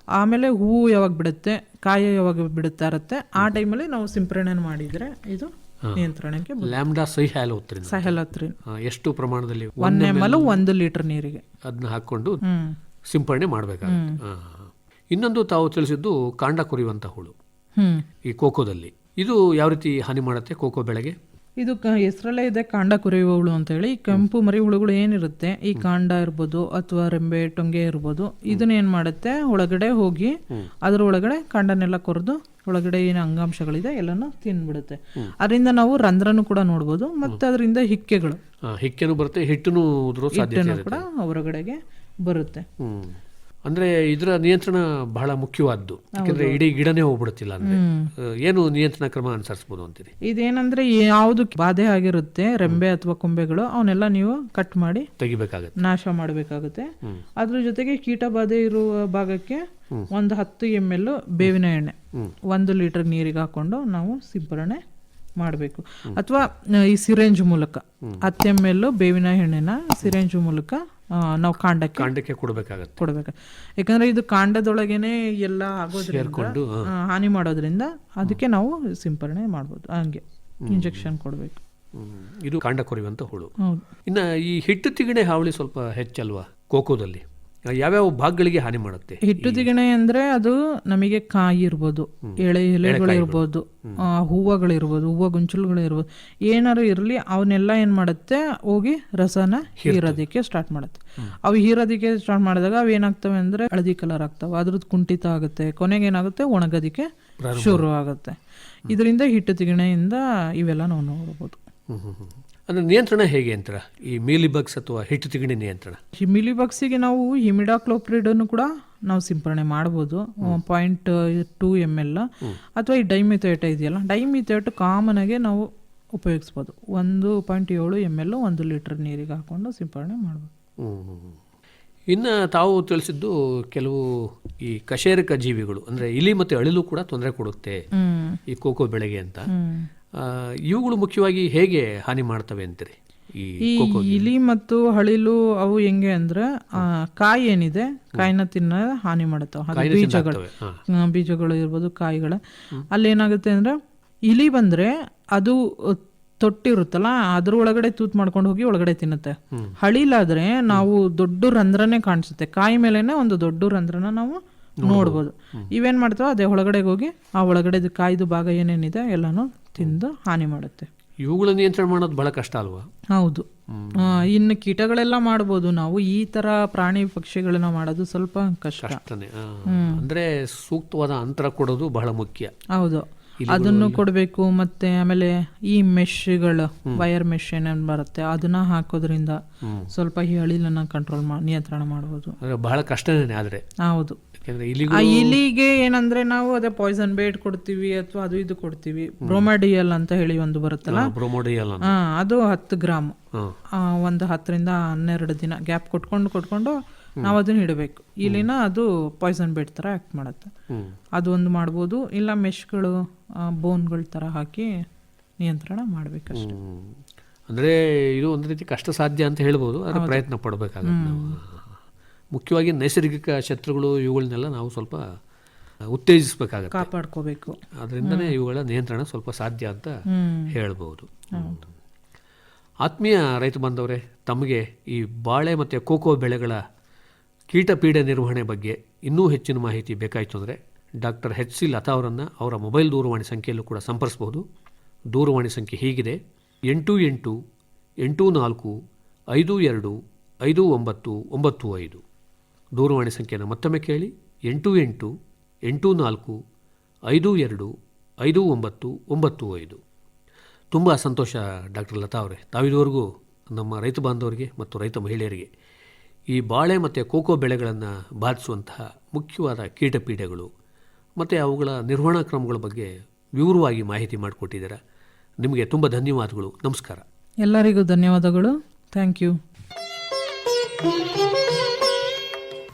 ಆಮೇಲೆ ಹೂವು ಯಾವಾಗ ಬಿಡುತ್ತೆ ಕಾಯಿ ಯಾವಾಗ ಬಿಡುತ್ತಾ ಇರುತ್ತೆ ಆ ಟೈಮಲ್ಲಿ ನಾವು ಸಿಂಪರಣೆ ಮಾಡಿದ್ರೆ ಇದು ನಿಯಂತ್ರಣಕ್ಕೆ ಲ್ಯಾಂಬ್ಡಾ ಸೈ ಹ್ಯಾಲೋತ್ರಿನ್ ಸಹಲತ್ರಿನ್ ಎಷ್ಟು ಪ್ರಮಾಣದಲ್ಲಿ? ಒನ್ ಎಂ ಎಲ್ ಒಂದು ಲೀಟರ್ ನೀರಿಗೆ. ಅದನ್ನ ಹಾಕೊಂಡು ಸಿಂಪರಣೆ ಮಾಡಬೇಕಾಗುತ್ತೆ. ಇನ್ನೊಂದು ತಾವು ತಿಳಿಸಿದ್ದು ಕಾಂಡ ಕೊರಿಯುವಂಥ ಹುಳು. ಈ ಕೋಕೋದಲ್ಲಿ. ಇದು ಯಾವ ರೀತಿ ಹಾನಿ ಮಾಡುತ್ತೆ ಕೋಕೋ ಬೆಳೆಗೆ? ಇದು ಕ ಹೆಸರಲ್ಲೇ ಇದೆ ಕಾಂಡ ಕುರಿಯುವ ಹುಳು ಅಂತ ಹೇಳಿ. ಕೆಂಪು ಮರಿ ಹುಳುಗಳು ಏನಿರುತ್ತೆ ಈ ಕಾಂಡ ಇರ್ಬೋದು ಅಥವಾ ರೆಂಬೆ ಟೊಂಗೆ ಇರ್ಬೋದು ಇದನ್ನ ಏನ್ ಮಾಡುತ್ತೆ ಒಳಗಡೆ ಹೋಗಿ ಅದರ ಒಳಗಡೆ ಕಾಂಡನೆಲ್ಲ ಕೊರೆದು ಒಳಗಡೆ ಏನು ಅಂಗಾಂಶಗಳಿದೆ ಎಲ್ಲನೂ ತಿನ್ಬಿಡುತ್ತೆ. ಅದರಿಂದ ನಾವು ರಂಧ್ರನು ಕೂಡ ನೋಡ್ಬೋದು ಮತ್ತೆ ಅದರಿಂದ ಹಿಕ್ಕೆಗಳು. ಹಿಟ್ಟನ್ನು ಕೂಡ ಹೊರಗಡೆಗೆ ಬರುತ್ತೆ. ಅಂದ್ರೆ ಇದರ ನಿಯಂತ್ರಣ ಬಹಳ ಮುಖ್ಯವಾದ್ದು. ಯಾಕಂದ್ರೆ ಇಡೀ ಗಿಡನೇ ಹೋಗ್ಬಿಡುತ್ತಿಲ್ಲ ಅಂದ್ರೆ. ಏನು ನಿಯಂತ್ರಣ ಕ್ರಮ ಅನುಸರಿಸಬಹುದು ಅಂತೀರಿ? ಇದೇನಂದ್ರೆ ಯಾವುದು ಬಾಧೆ ಆಗಿರುತ್ತೆ ರೆಂಬೆ ಅಥವಾ ಕೊಂಬೆಗಳು ಅವನ್ನೆಲ್ಲ ನೀವು ಕಟ್ ಮಾಡಿ ತೆಗಿಬೇಕಾಗುತ್ತೆ. ನಾಶ ಮಾಡಬೇಕಾಗುತ್ತೆ. ಅದ್ರ ಜೊತೆಗೆ ಕೀಟ ಬಾಧೆ ಇರುವ ಭಾಗಕ್ಕೆ ಒಂದು ಹತ್ತು ಎಂ ಎಲ್ ಬೇವಿನ ಎಣ್ಣೆ. ಒಂದು ಲೀಟರ್ ನೀರಿಗೆ ಹಾಕೊಂಡು ನಾವು ಸಿಂಪರಣೆ ಮಾಡಬೇಕು. ಅಥವಾ ಈ ಸಿರೆಂಜ್ ಮೂಲಕ ಹತ್ತು ಎಂ ಎಲ್ ಬೇವಿನ ಎಣ್ಣೆನ ಸಿರೆಂಜ್ ಮೂಲಕ ನಾವು ಕಾಂಡಕ್ಕೆ ಕಾಂಡಕ್ಕೆ ಕೊಡಬೇಕಾಗತ್ತೆ. ಕೊಡ್ಬೇಕು. ಯಾಕಂದ್ರೆ ಇದು ಕಾಂಡದೊಳಗೇನೆ ಎಲ್ಲ ಆಗೋದ್ರಿಂದ ಹಾನಿ ಮಾಡೋದ್ರಿಂದ ಅದಕ್ಕೆ ನಾವು ಸಿಂಪರಣೆ ಮಾಡ್ಬೋದು. ಹಂಗೆ ಇಂಜೆಕ್ಷನ್ ಕೊಡಬೇಕು. ಇದು ಕಾಂಡ ಕೊರಿಯುವಂತ ಹುಳು ಇನ್ನ ಈ ಹಿಟ್ಟು ತಿಗಣೆ ಹಾವಳಿ ಸ್ವಲ್ಪ ಹೆಚ್ಚಲ್ವಾ? ಕೋಕೋದಲ್ಲಿ. ಯಾವ್ಯಾವ ಭಾಗಗಳಿಗೆ ಹಾನಿ ಮಾಡುತ್ತೆ? ಹಿಟ್ಟು ತಿಗಣೆ ಅಂದ್ರೆ ಅದು ನಮಗೆ ಕಾಯಿ ಇರ್ಬೋದು ಎಳೆ ಎಲೆಗಳಿರ್ಬೋದು ಹೂವಗಳಿರ್ಬೋದು ಹೂವ ಗುಂಚಲುಗಳಿರ್ಬೋದು ಏನಾರು ಇರಲಿ ಅವನ್ನೆಲ್ಲ ಏನ್ ಮಾಡುತ್ತೆ? ಹೋಗಿ ರಸನ ಹೀರೋದಕ್ಕೆ ಸ್ಟಾರ್ಟ್ ಮಾಡುತ್ತೆ. ಅವು ಹೀರೋದಕ್ಕೆ ಸ್ಟಾರ್ಟ್ ಮಾಡಿದಾಗ ಅವು ಏನಾಗ್ತವೆ ಅಂದ್ರೆ ಹಳದಿ ಕಲರ್ ಆಗ್ತವೆ. ಅದ್ರದ್ದು ಕುಂಠಿತ ಆಗುತ್ತೆ. ಕೊನೆಗೆ ಏನಾಗುತ್ತೆ? ಒಣಗೋದಿಕ್ಕೆ ಶುರು ಆಗುತ್ತೆ ಇದರಿಂದ ಹಿಟ್ಟು ತಿಗಣೆಯಿಂದ ಇವೆಲ್ಲ ನಾವು ನೋಡ್ಬೋದು. ಅಂದ್ರೆ ನಿಯಂತ್ರಣ ಹೇಗೆ ಅಂತೀರ? ಈ ಮೀಲಿ ಬಗ್ಸ್ ಅಥವಾ ಹಿಟ್ಟು ತಿಗಣಿ ನಿಯಂತ್ರಣ? ಈ ಮಿಲಿಬಗ್ಸಿಗೆ ನಾವು ಹಿಮಿಡಾಕ್ಲೋಪ್ರಿಡನ್ನು ಕೂಡ ನಾವು ಸಿಂಪರಣೆ ಮಾಡ್ಬೋದು. ಪಾಯಿಂಟ್ ಟೂ ಎಂ ಎಲ್ ಅಥವಾ ಈ ಡೈಮಿಥೇಟ್ ಇದೆಯಲ್ಲ ಡೈಮಿಥೇಟ್ ಕಾಮನ್ ಆಗಿ ನಾವು ಉಪಯೋಗಿಸ್ಬೋದು. ಒಂದು ಪಾಯಿಂಟ್ ಏಳು ಎಂ ಎಲ್ ಒಂದು ಲೀಟರ್ ನೀರಿಗೆ ಹಾಕೊಂಡು ಸಿಂಪರಣೆ ಮಾಡ್ಬೋದು. ಇನ್ನು ತಾವು ತಿಳಿಸಿದ್ದು ಕೆಲವು ಈ ಕಶೇರಕ ಜೀವಿಗಳು ಅಂದ್ರೆ ಇಲಿ ಮತ್ತೆ ಅಳಿಲು ಕೂಡ ತೊಂದರೆ ಕೊಡುತ್ತೆ. ಈ ಕೋಕೋ ಬೆಳೆಗೆ ಅಂತ. ಇವುಗಳು ಮುಖ್ಯವಾಗಿ ಹೇಗೆ ಹಾನಿ ಮಾಡ್ತವೆ ಅಂತೀರಿ? ಈ ಇಲಿ ಮತ್ತು ಹಳಿಲು ಅವು ಹೆಂಗೆ ಅಂದ್ರೆ ಆ, ಕಾಯಿ ಏನಿದೆ ಕಾಯಿನ ತಿನ್ನ ಹಾನಿ ಮಾಡುತ್ತವೆ. ಬೀಜಗಳು. ಬೀಜಗಳು ಇರ್ಬೋದು ಕಾಯಿಗಳ. ಅಲ್ಲಿ ಏನಾಗುತ್ತೆ ಅಂದ್ರೆ ಇಲಿ ಬಂದ್ರೆ ಅದು ತೊಟ್ಟಿರುತ್ತಲ್ಲ ಅದ್ರ ಒಳಗಡೆ ತೂತ್ ಮಾಡ್ಕೊಂಡು ಹೋಗಿ ಒಳಗಡೆ ತಿನ್ನುತ್ತೆ. ಹಳಿಲಾದ್ರೆ ನಾವು ದೊಡ್ಡ ರಂಧ್ರನೇ ಕಾಣಿಸುತ್ತೆ. ಕಾಯಿ ಮೇಲೆನೆ ಒಂದು ದೊಡ್ಡ ರಂಧ್ರನ ನಾವು ನೋಡ್ಬೋದು. ಇವೇನ್ ಮಾಡ್ತಾವ? ಅದೇ ಒಳಗಡೆಗೆ ಹೋಗಿ ಆ ಒಳಗಡೆ ಕಾಯ್ದು ಭಾಗ ಏನೇನಿದೆ ಎಲ್ಲಾನು ತಿಂದು ಹಾನಿ ಮಾಡುತ್ತೆ. ಇವುಗಳ ನಿಯಂತ್ರಣ ಮಾಡೋದು ಬಹಳ ಕಷ್ಟ ಅಲ್ವಾ? ಹೌದು. ಇನ್ನು ಕೀಟಗಳೆಲ್ಲ ಮಾಡ್ಬೋದು ನಾವು. ಈ ತರ ಪ್ರಾಣಿ ಪಕ್ಷಿಗಳನ್ನ ಮಾಡೋದು ಸ್ವಲ್ಪ ಕಷ್ಟ. ಅಂದ್ರೆ ಸೂಕ್ತವಾದ ಅಂತರ ಕೊಡೋದು ಬಹಳ ಮುಖ್ಯ. ಹೌದು. ಅದನ್ನು ಕೊಡಬೇಕು ಮತ್ತೆ ಆಮೇಲೆ ಈ ಮೆಶ್ಗಳು ವೈರ್ ಮೆಶ್ ಏನೇನು ಬರುತ್ತೆ ಅದನ್ನ ಹಾಕೋದ್ರಿಂದ ಸ್ವಲ್ಪ ಈ ಅಳಿಲನ್ನ ಕಂಟ್ರೋಲ್ ನಿಯಂತ್ರಣ ಮಾಡಬಹುದು ಬಹಳ ಕಷ್ಟನೇ ಆದ್ರೆ. ಹೌದು. ಯಾಕಂದ್ರೆ ಆ ಇಲಿಗೂ ಇಲಿಗೆ ಏನಂದ್ರೆ ನಾವು ಅದೇ ಪಾಯ್ಸನ್ ಬೇಡ್ ಕೊಡ್ತೀವಿ ಅಥವಾ ಅದು ಇದು ಕೊಡ್ತೀವಿ. ಬ್ರೋಮಾಡಿಯಲ್ ಅಂತ ಹೇಳಿ ಒಂದು ಬರುತ್ತಲ್ಲ? ಬ್ರೋಮೋಡಿಯಲ್ ಅದು ಹತ್ತು ಗ್ರಾಮ್. ಒಂದು ಹತ್ತರಿಂದ ಹನ್ನೆರಡು ದಿನ ಗ್ಯಾಪ್ ಕೊಟ್ಕೊಂಡು ಕೊಟ್ಕೊಂಡು ನಾವು ಅದನ್ನ ಇಡಬೇಕು. ಇಲ್ಲಿನ ಅದು ಪಾಯ್ಸನ್ ಬೇಡ್ ತರ ಆಕ್ಟ್ ಮಾಡುತ್ತೆ. ಅದು ಒಂದು ಮಾಡ್ಬೋದು. ಇಲ್ಲ ಮೆಶ್ಗಳು ಬೋನ್ಗಳ ತರ ಹಾಕಿ ನಿಯಂತ್ರಣ ಮಾಡಬೇಕಷ್ಟೆ. ಅಷ್ಟೇ ಅಂದ್ರೆ ಇದು ಒಂದು ರೀತಿ ಕಷ್ಟ ಸಾಧ್ಯ ಅಂತ ಹೇಳ್ಬೋದು ಆದ್ರೆ ಪ್ರಯತ್ನ ಪಡಬೇಕಾಗುತ್ತೆ ನಾವು. ಮುಖ್ಯವಾಗಿ ನೈಸರ್ಗಿಕ ಶತ್ರುಗಳು ಇವುಗಳನ್ನೆಲ್ಲ ನಾವು ಸ್ವಲ್ಪ ಉತ್ತೇಜಿಸಬೇಕಾಗುತ್ತೆ. ಕಾಪಾಡ್ಕೋಬೇಕು. ಅದರಿಂದನೇ ಇವುಗಳ ನಿಯಂತ್ರಣ ಸ್ವಲ್ಪ ಸಾಧ್ಯ ಅಂತ ಹೇಳ್ಬೋದು. ಆತ್ಮೀಯ ರೈತ ಬಾಂಧವರೇ ತಮಗೆ ಈ ಬಾಳೆ ಮತ್ತು ಕೋಕೋ ಬೆಳೆಗಳ ಕೀಟ ಪೀಡೆ ನಿರ್ವಹಣೆ ಬಗ್ಗೆ ಇನ್ನೂ ಹೆಚ್ಚಿನ ಮಾಹಿತಿ ಬೇಕಾಯಿತು ಅಂದರೆ ಡಾಕ್ಟರ್ ಹೆಚ್ ಸಿ ಲತಾ ಅವರನ್ನು ಅವರ ಮೊಬೈಲ್ ದೂರವಾಣಿ ಸಂಖ್ಯೆಯಲ್ಲೂ ಕೂಡ ಸಂಪರ್ಸ್ಬೋದು. ದೂರವಾಣಿ ಸಂಖ್ಯೆ ಹೀಗಿದೆ. ಎಂಟು ಎಂಟು ಎಂಟು ನಾಲ್ಕು ಐದು ಎರಡು ಐದು ಒಂಬತ್ತು ಒಂಬತ್ತು ಐದು. ದೂರವಾಣಿ ಸಂಖ್ಯೆಯನ್ನು ಮತ್ತೊಮ್ಮೆ ಕೇಳಿ. ಎಂಟು ಎಂಟು ಎಂಟು ನಾಲ್ಕು, ಐದು ಎರಡು, ಐದು ಒಂಬತ್ತು ಒಂಬತ್ತು ಐದು. ತುಂಬ ಸಂತೋಷ ಡಾಕ್ಟರ್ ಲತಾ ಅವರೇ. ತಾವಿದುವರೆಗೂ ನಮ್ಮ ರೈತ ಬಾಂಧವರಿಗೆ ಮತ್ತು ರೈತ ಮಹಿಳೆಯರಿಗೆ ಈ ಬಾಳೆ ಮತ್ತು ಕೋಕೋ ಬೆಳೆಗಳನ್ನು ಬಾಧಿಸುವಂತಹ ಮುಖ್ಯವಾದ ಕೀಟಪೀಡೆಗಳು ಮತ್ತು ಅವುಗಳ ನಿರ್ವಹಣಾ ಕ್ರಮಗಳ ಬಗ್ಗೆ ವಿವರವಾಗಿ ಮಾಹಿತಿ ಮಾಡಿಕೊಟ್ಟಿದ್ದೀರಾ. ನಿಮಗೆ ತುಂಬ ಧನ್ಯವಾದಗಳು. ನಮಸ್ಕಾರ. ಎಲ್ಲರಿಗೂ ಧನ್ಯವಾದಗಳು. Thank you.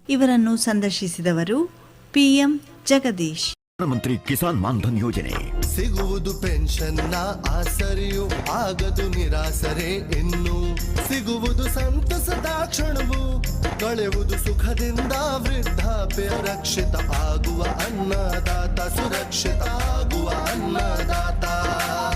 ಇವರನ್ನು ಸಂದರ್ಶಿಸಿದವರು ಪಿಎಂ ಜಗದೀಶ್. ಪ್ರಧಾನಮಂತ್ರಿ ಕಿಸಾನ್ ಮಾನ್ಧನ್ ಯೋಜನೆ. ಸಿಗುವುದು ಪೆನ್ಷನ್ನ ಆಸರಿಯು ಆಗದು ನಿರಾಸರೆ ಇನ್ನು. ಸಿಗುವುದು ಸಂತಸದ ಕ್ಷಣವು ಕಳೆವುದು ಸುಖದಿಂದ ವೃದ್ಧಾಪ್ಯ ರಕ್ಷಿತ ಆಗುವ ಅನ್ನದಾತ ಸುರಕ್ಷಿತ ಆಗುವ ಅನ್ನದಾತ.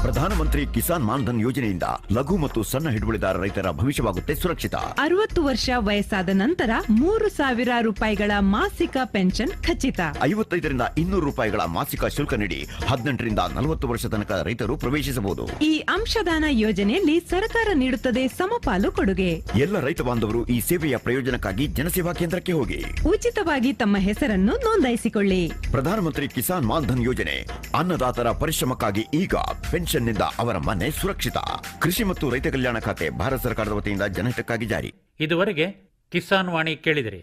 ಪ್ರಧಾನಮಂತ್ರಿ ಕಿಸಾನ್ ಮಾನ್ಧನ್ ಯೋಜನೆಯಿಂದ ಲಘು ಮತ್ತು ಸಣ್ಣ ಹಿಡುವಳಿದಾರ ರೈತರ ಭವಿಷ್ಯವಾಗುತ್ತೆ ಸುರಕ್ಷಿತ. ಅರವತ್ತು ವರ್ಷ ವಯಸ್ಸಾದ ನಂತರ ಮೂರು ಸಾವಿರ ರೂಪಾಯಿಗಳ ಮಾಸಿಕ ಪೆನ್ಷನ್ ಖಚಿತ. ಐವತ್ತೈದರಿಂದ ಇನ್ನೂರು ರೂಪಾಯಿಗಳ ಮಾಸಿಕ ಶುಲ್ಕ ನೀಡಿ ಹದಿನೆಂಟರಿಂದ ನಲವತ್ತು ವರ್ಷ ತನಕ ರೈತರು ಪ್ರವೇಶಿಸಬಹುದು. ಈ ಅಂಶದಾನ ಯೋಜನೆಯಲ್ಲಿ ಸರ್ಕಾರ ನೀಡುತ್ತದೆ ಸಮಪಾಲು ಕೊಡುಗೆ. ಎಲ್ಲ ರೈತ ಬಾಂಧವರು ಈ ಸೇವೆಯ ಪ್ರಯೋಜನಕ್ಕಾಗಿ ಜನಸೇವಾ ಕೇಂದ್ರಕ್ಕೆ ಹೋಗಿ. ಉಚಿತವಾಗಿ ತಮ್ಮ ಹೆಸರನ್ನು ನೋಂದಾಯಿಸಿಕೊಳ್ಳಿ. ಪ್ರಧಾನಮಂತ್ರಿ ಕಿಸಾನ್ ಮಾನ್ಧನ್ ಯೋಜನೆ ಅನ್ನದಾತರ ಪರಿಶ್ರಮಕ್ಕಾಗಿ ಈಗ ಪೆನ್ಷನ್ನಿಂದ ಅವರ ಮನೆ ಸುರಕ್ಷಿತ. ಕೃಷಿ ಮತ್ತು ರೈತ ಕಲ್ಯಾಣ ಖಾತೆ ಭಾರತ ಸರ್ಕಾರದ ವತಿಯಿಂದ ಜನಹಿತಕ್ಕಾಗಿ ಜಾರಿ. ಇದುವರೆಗೆ ಕಿಸಾನ್ ವಾಣಿ ಕೇಳಿದಿರಿ.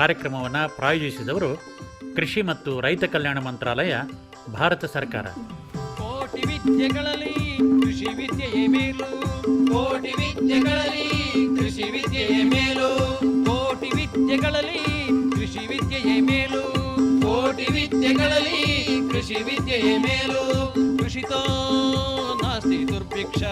ಕಾರ್ಯಕ್ರಮವನ್ನು ಪ್ರಾಯೋಜಿಸಿದವರು ಕೃಷಿ ಮತ್ತು ರೈತ ಕಲ್ಯಾಣ ಮಂತ್ರಾಲಯ, ಭಾರತ ಸರ್ಕಾರ. ಕೋಟಿ ವಿದ್ಯೆಗಳಲ್ಲಿ ಕೃಷಿ ವಿದ್ಯೆಯೇ ಮೇಲು. ಕೋಟಿ ವಿದ್ಯೆಗಳಲ್ಲಿ ಕೃಷಿ ವಿದ್ಯೆಯೇ ಮೇಲು. ಕೋಟಿ ವಿದ್ಯೆಗಳಲ್ಲಿ ಕೃಷಿ ವಿದ್ಯೆಯೇ ಮೇಲು. ಕೋಟಿ ವಿದ್ಯೆಗಳಲ್ಲಿ ಕೃಷಿ ವಿದ್ಯೆಯೇ ಮೇಲು. ಕೃಷಿತೋ ನಾಸ್ತಿ ದುರ್ಭಿಕ್ಷ.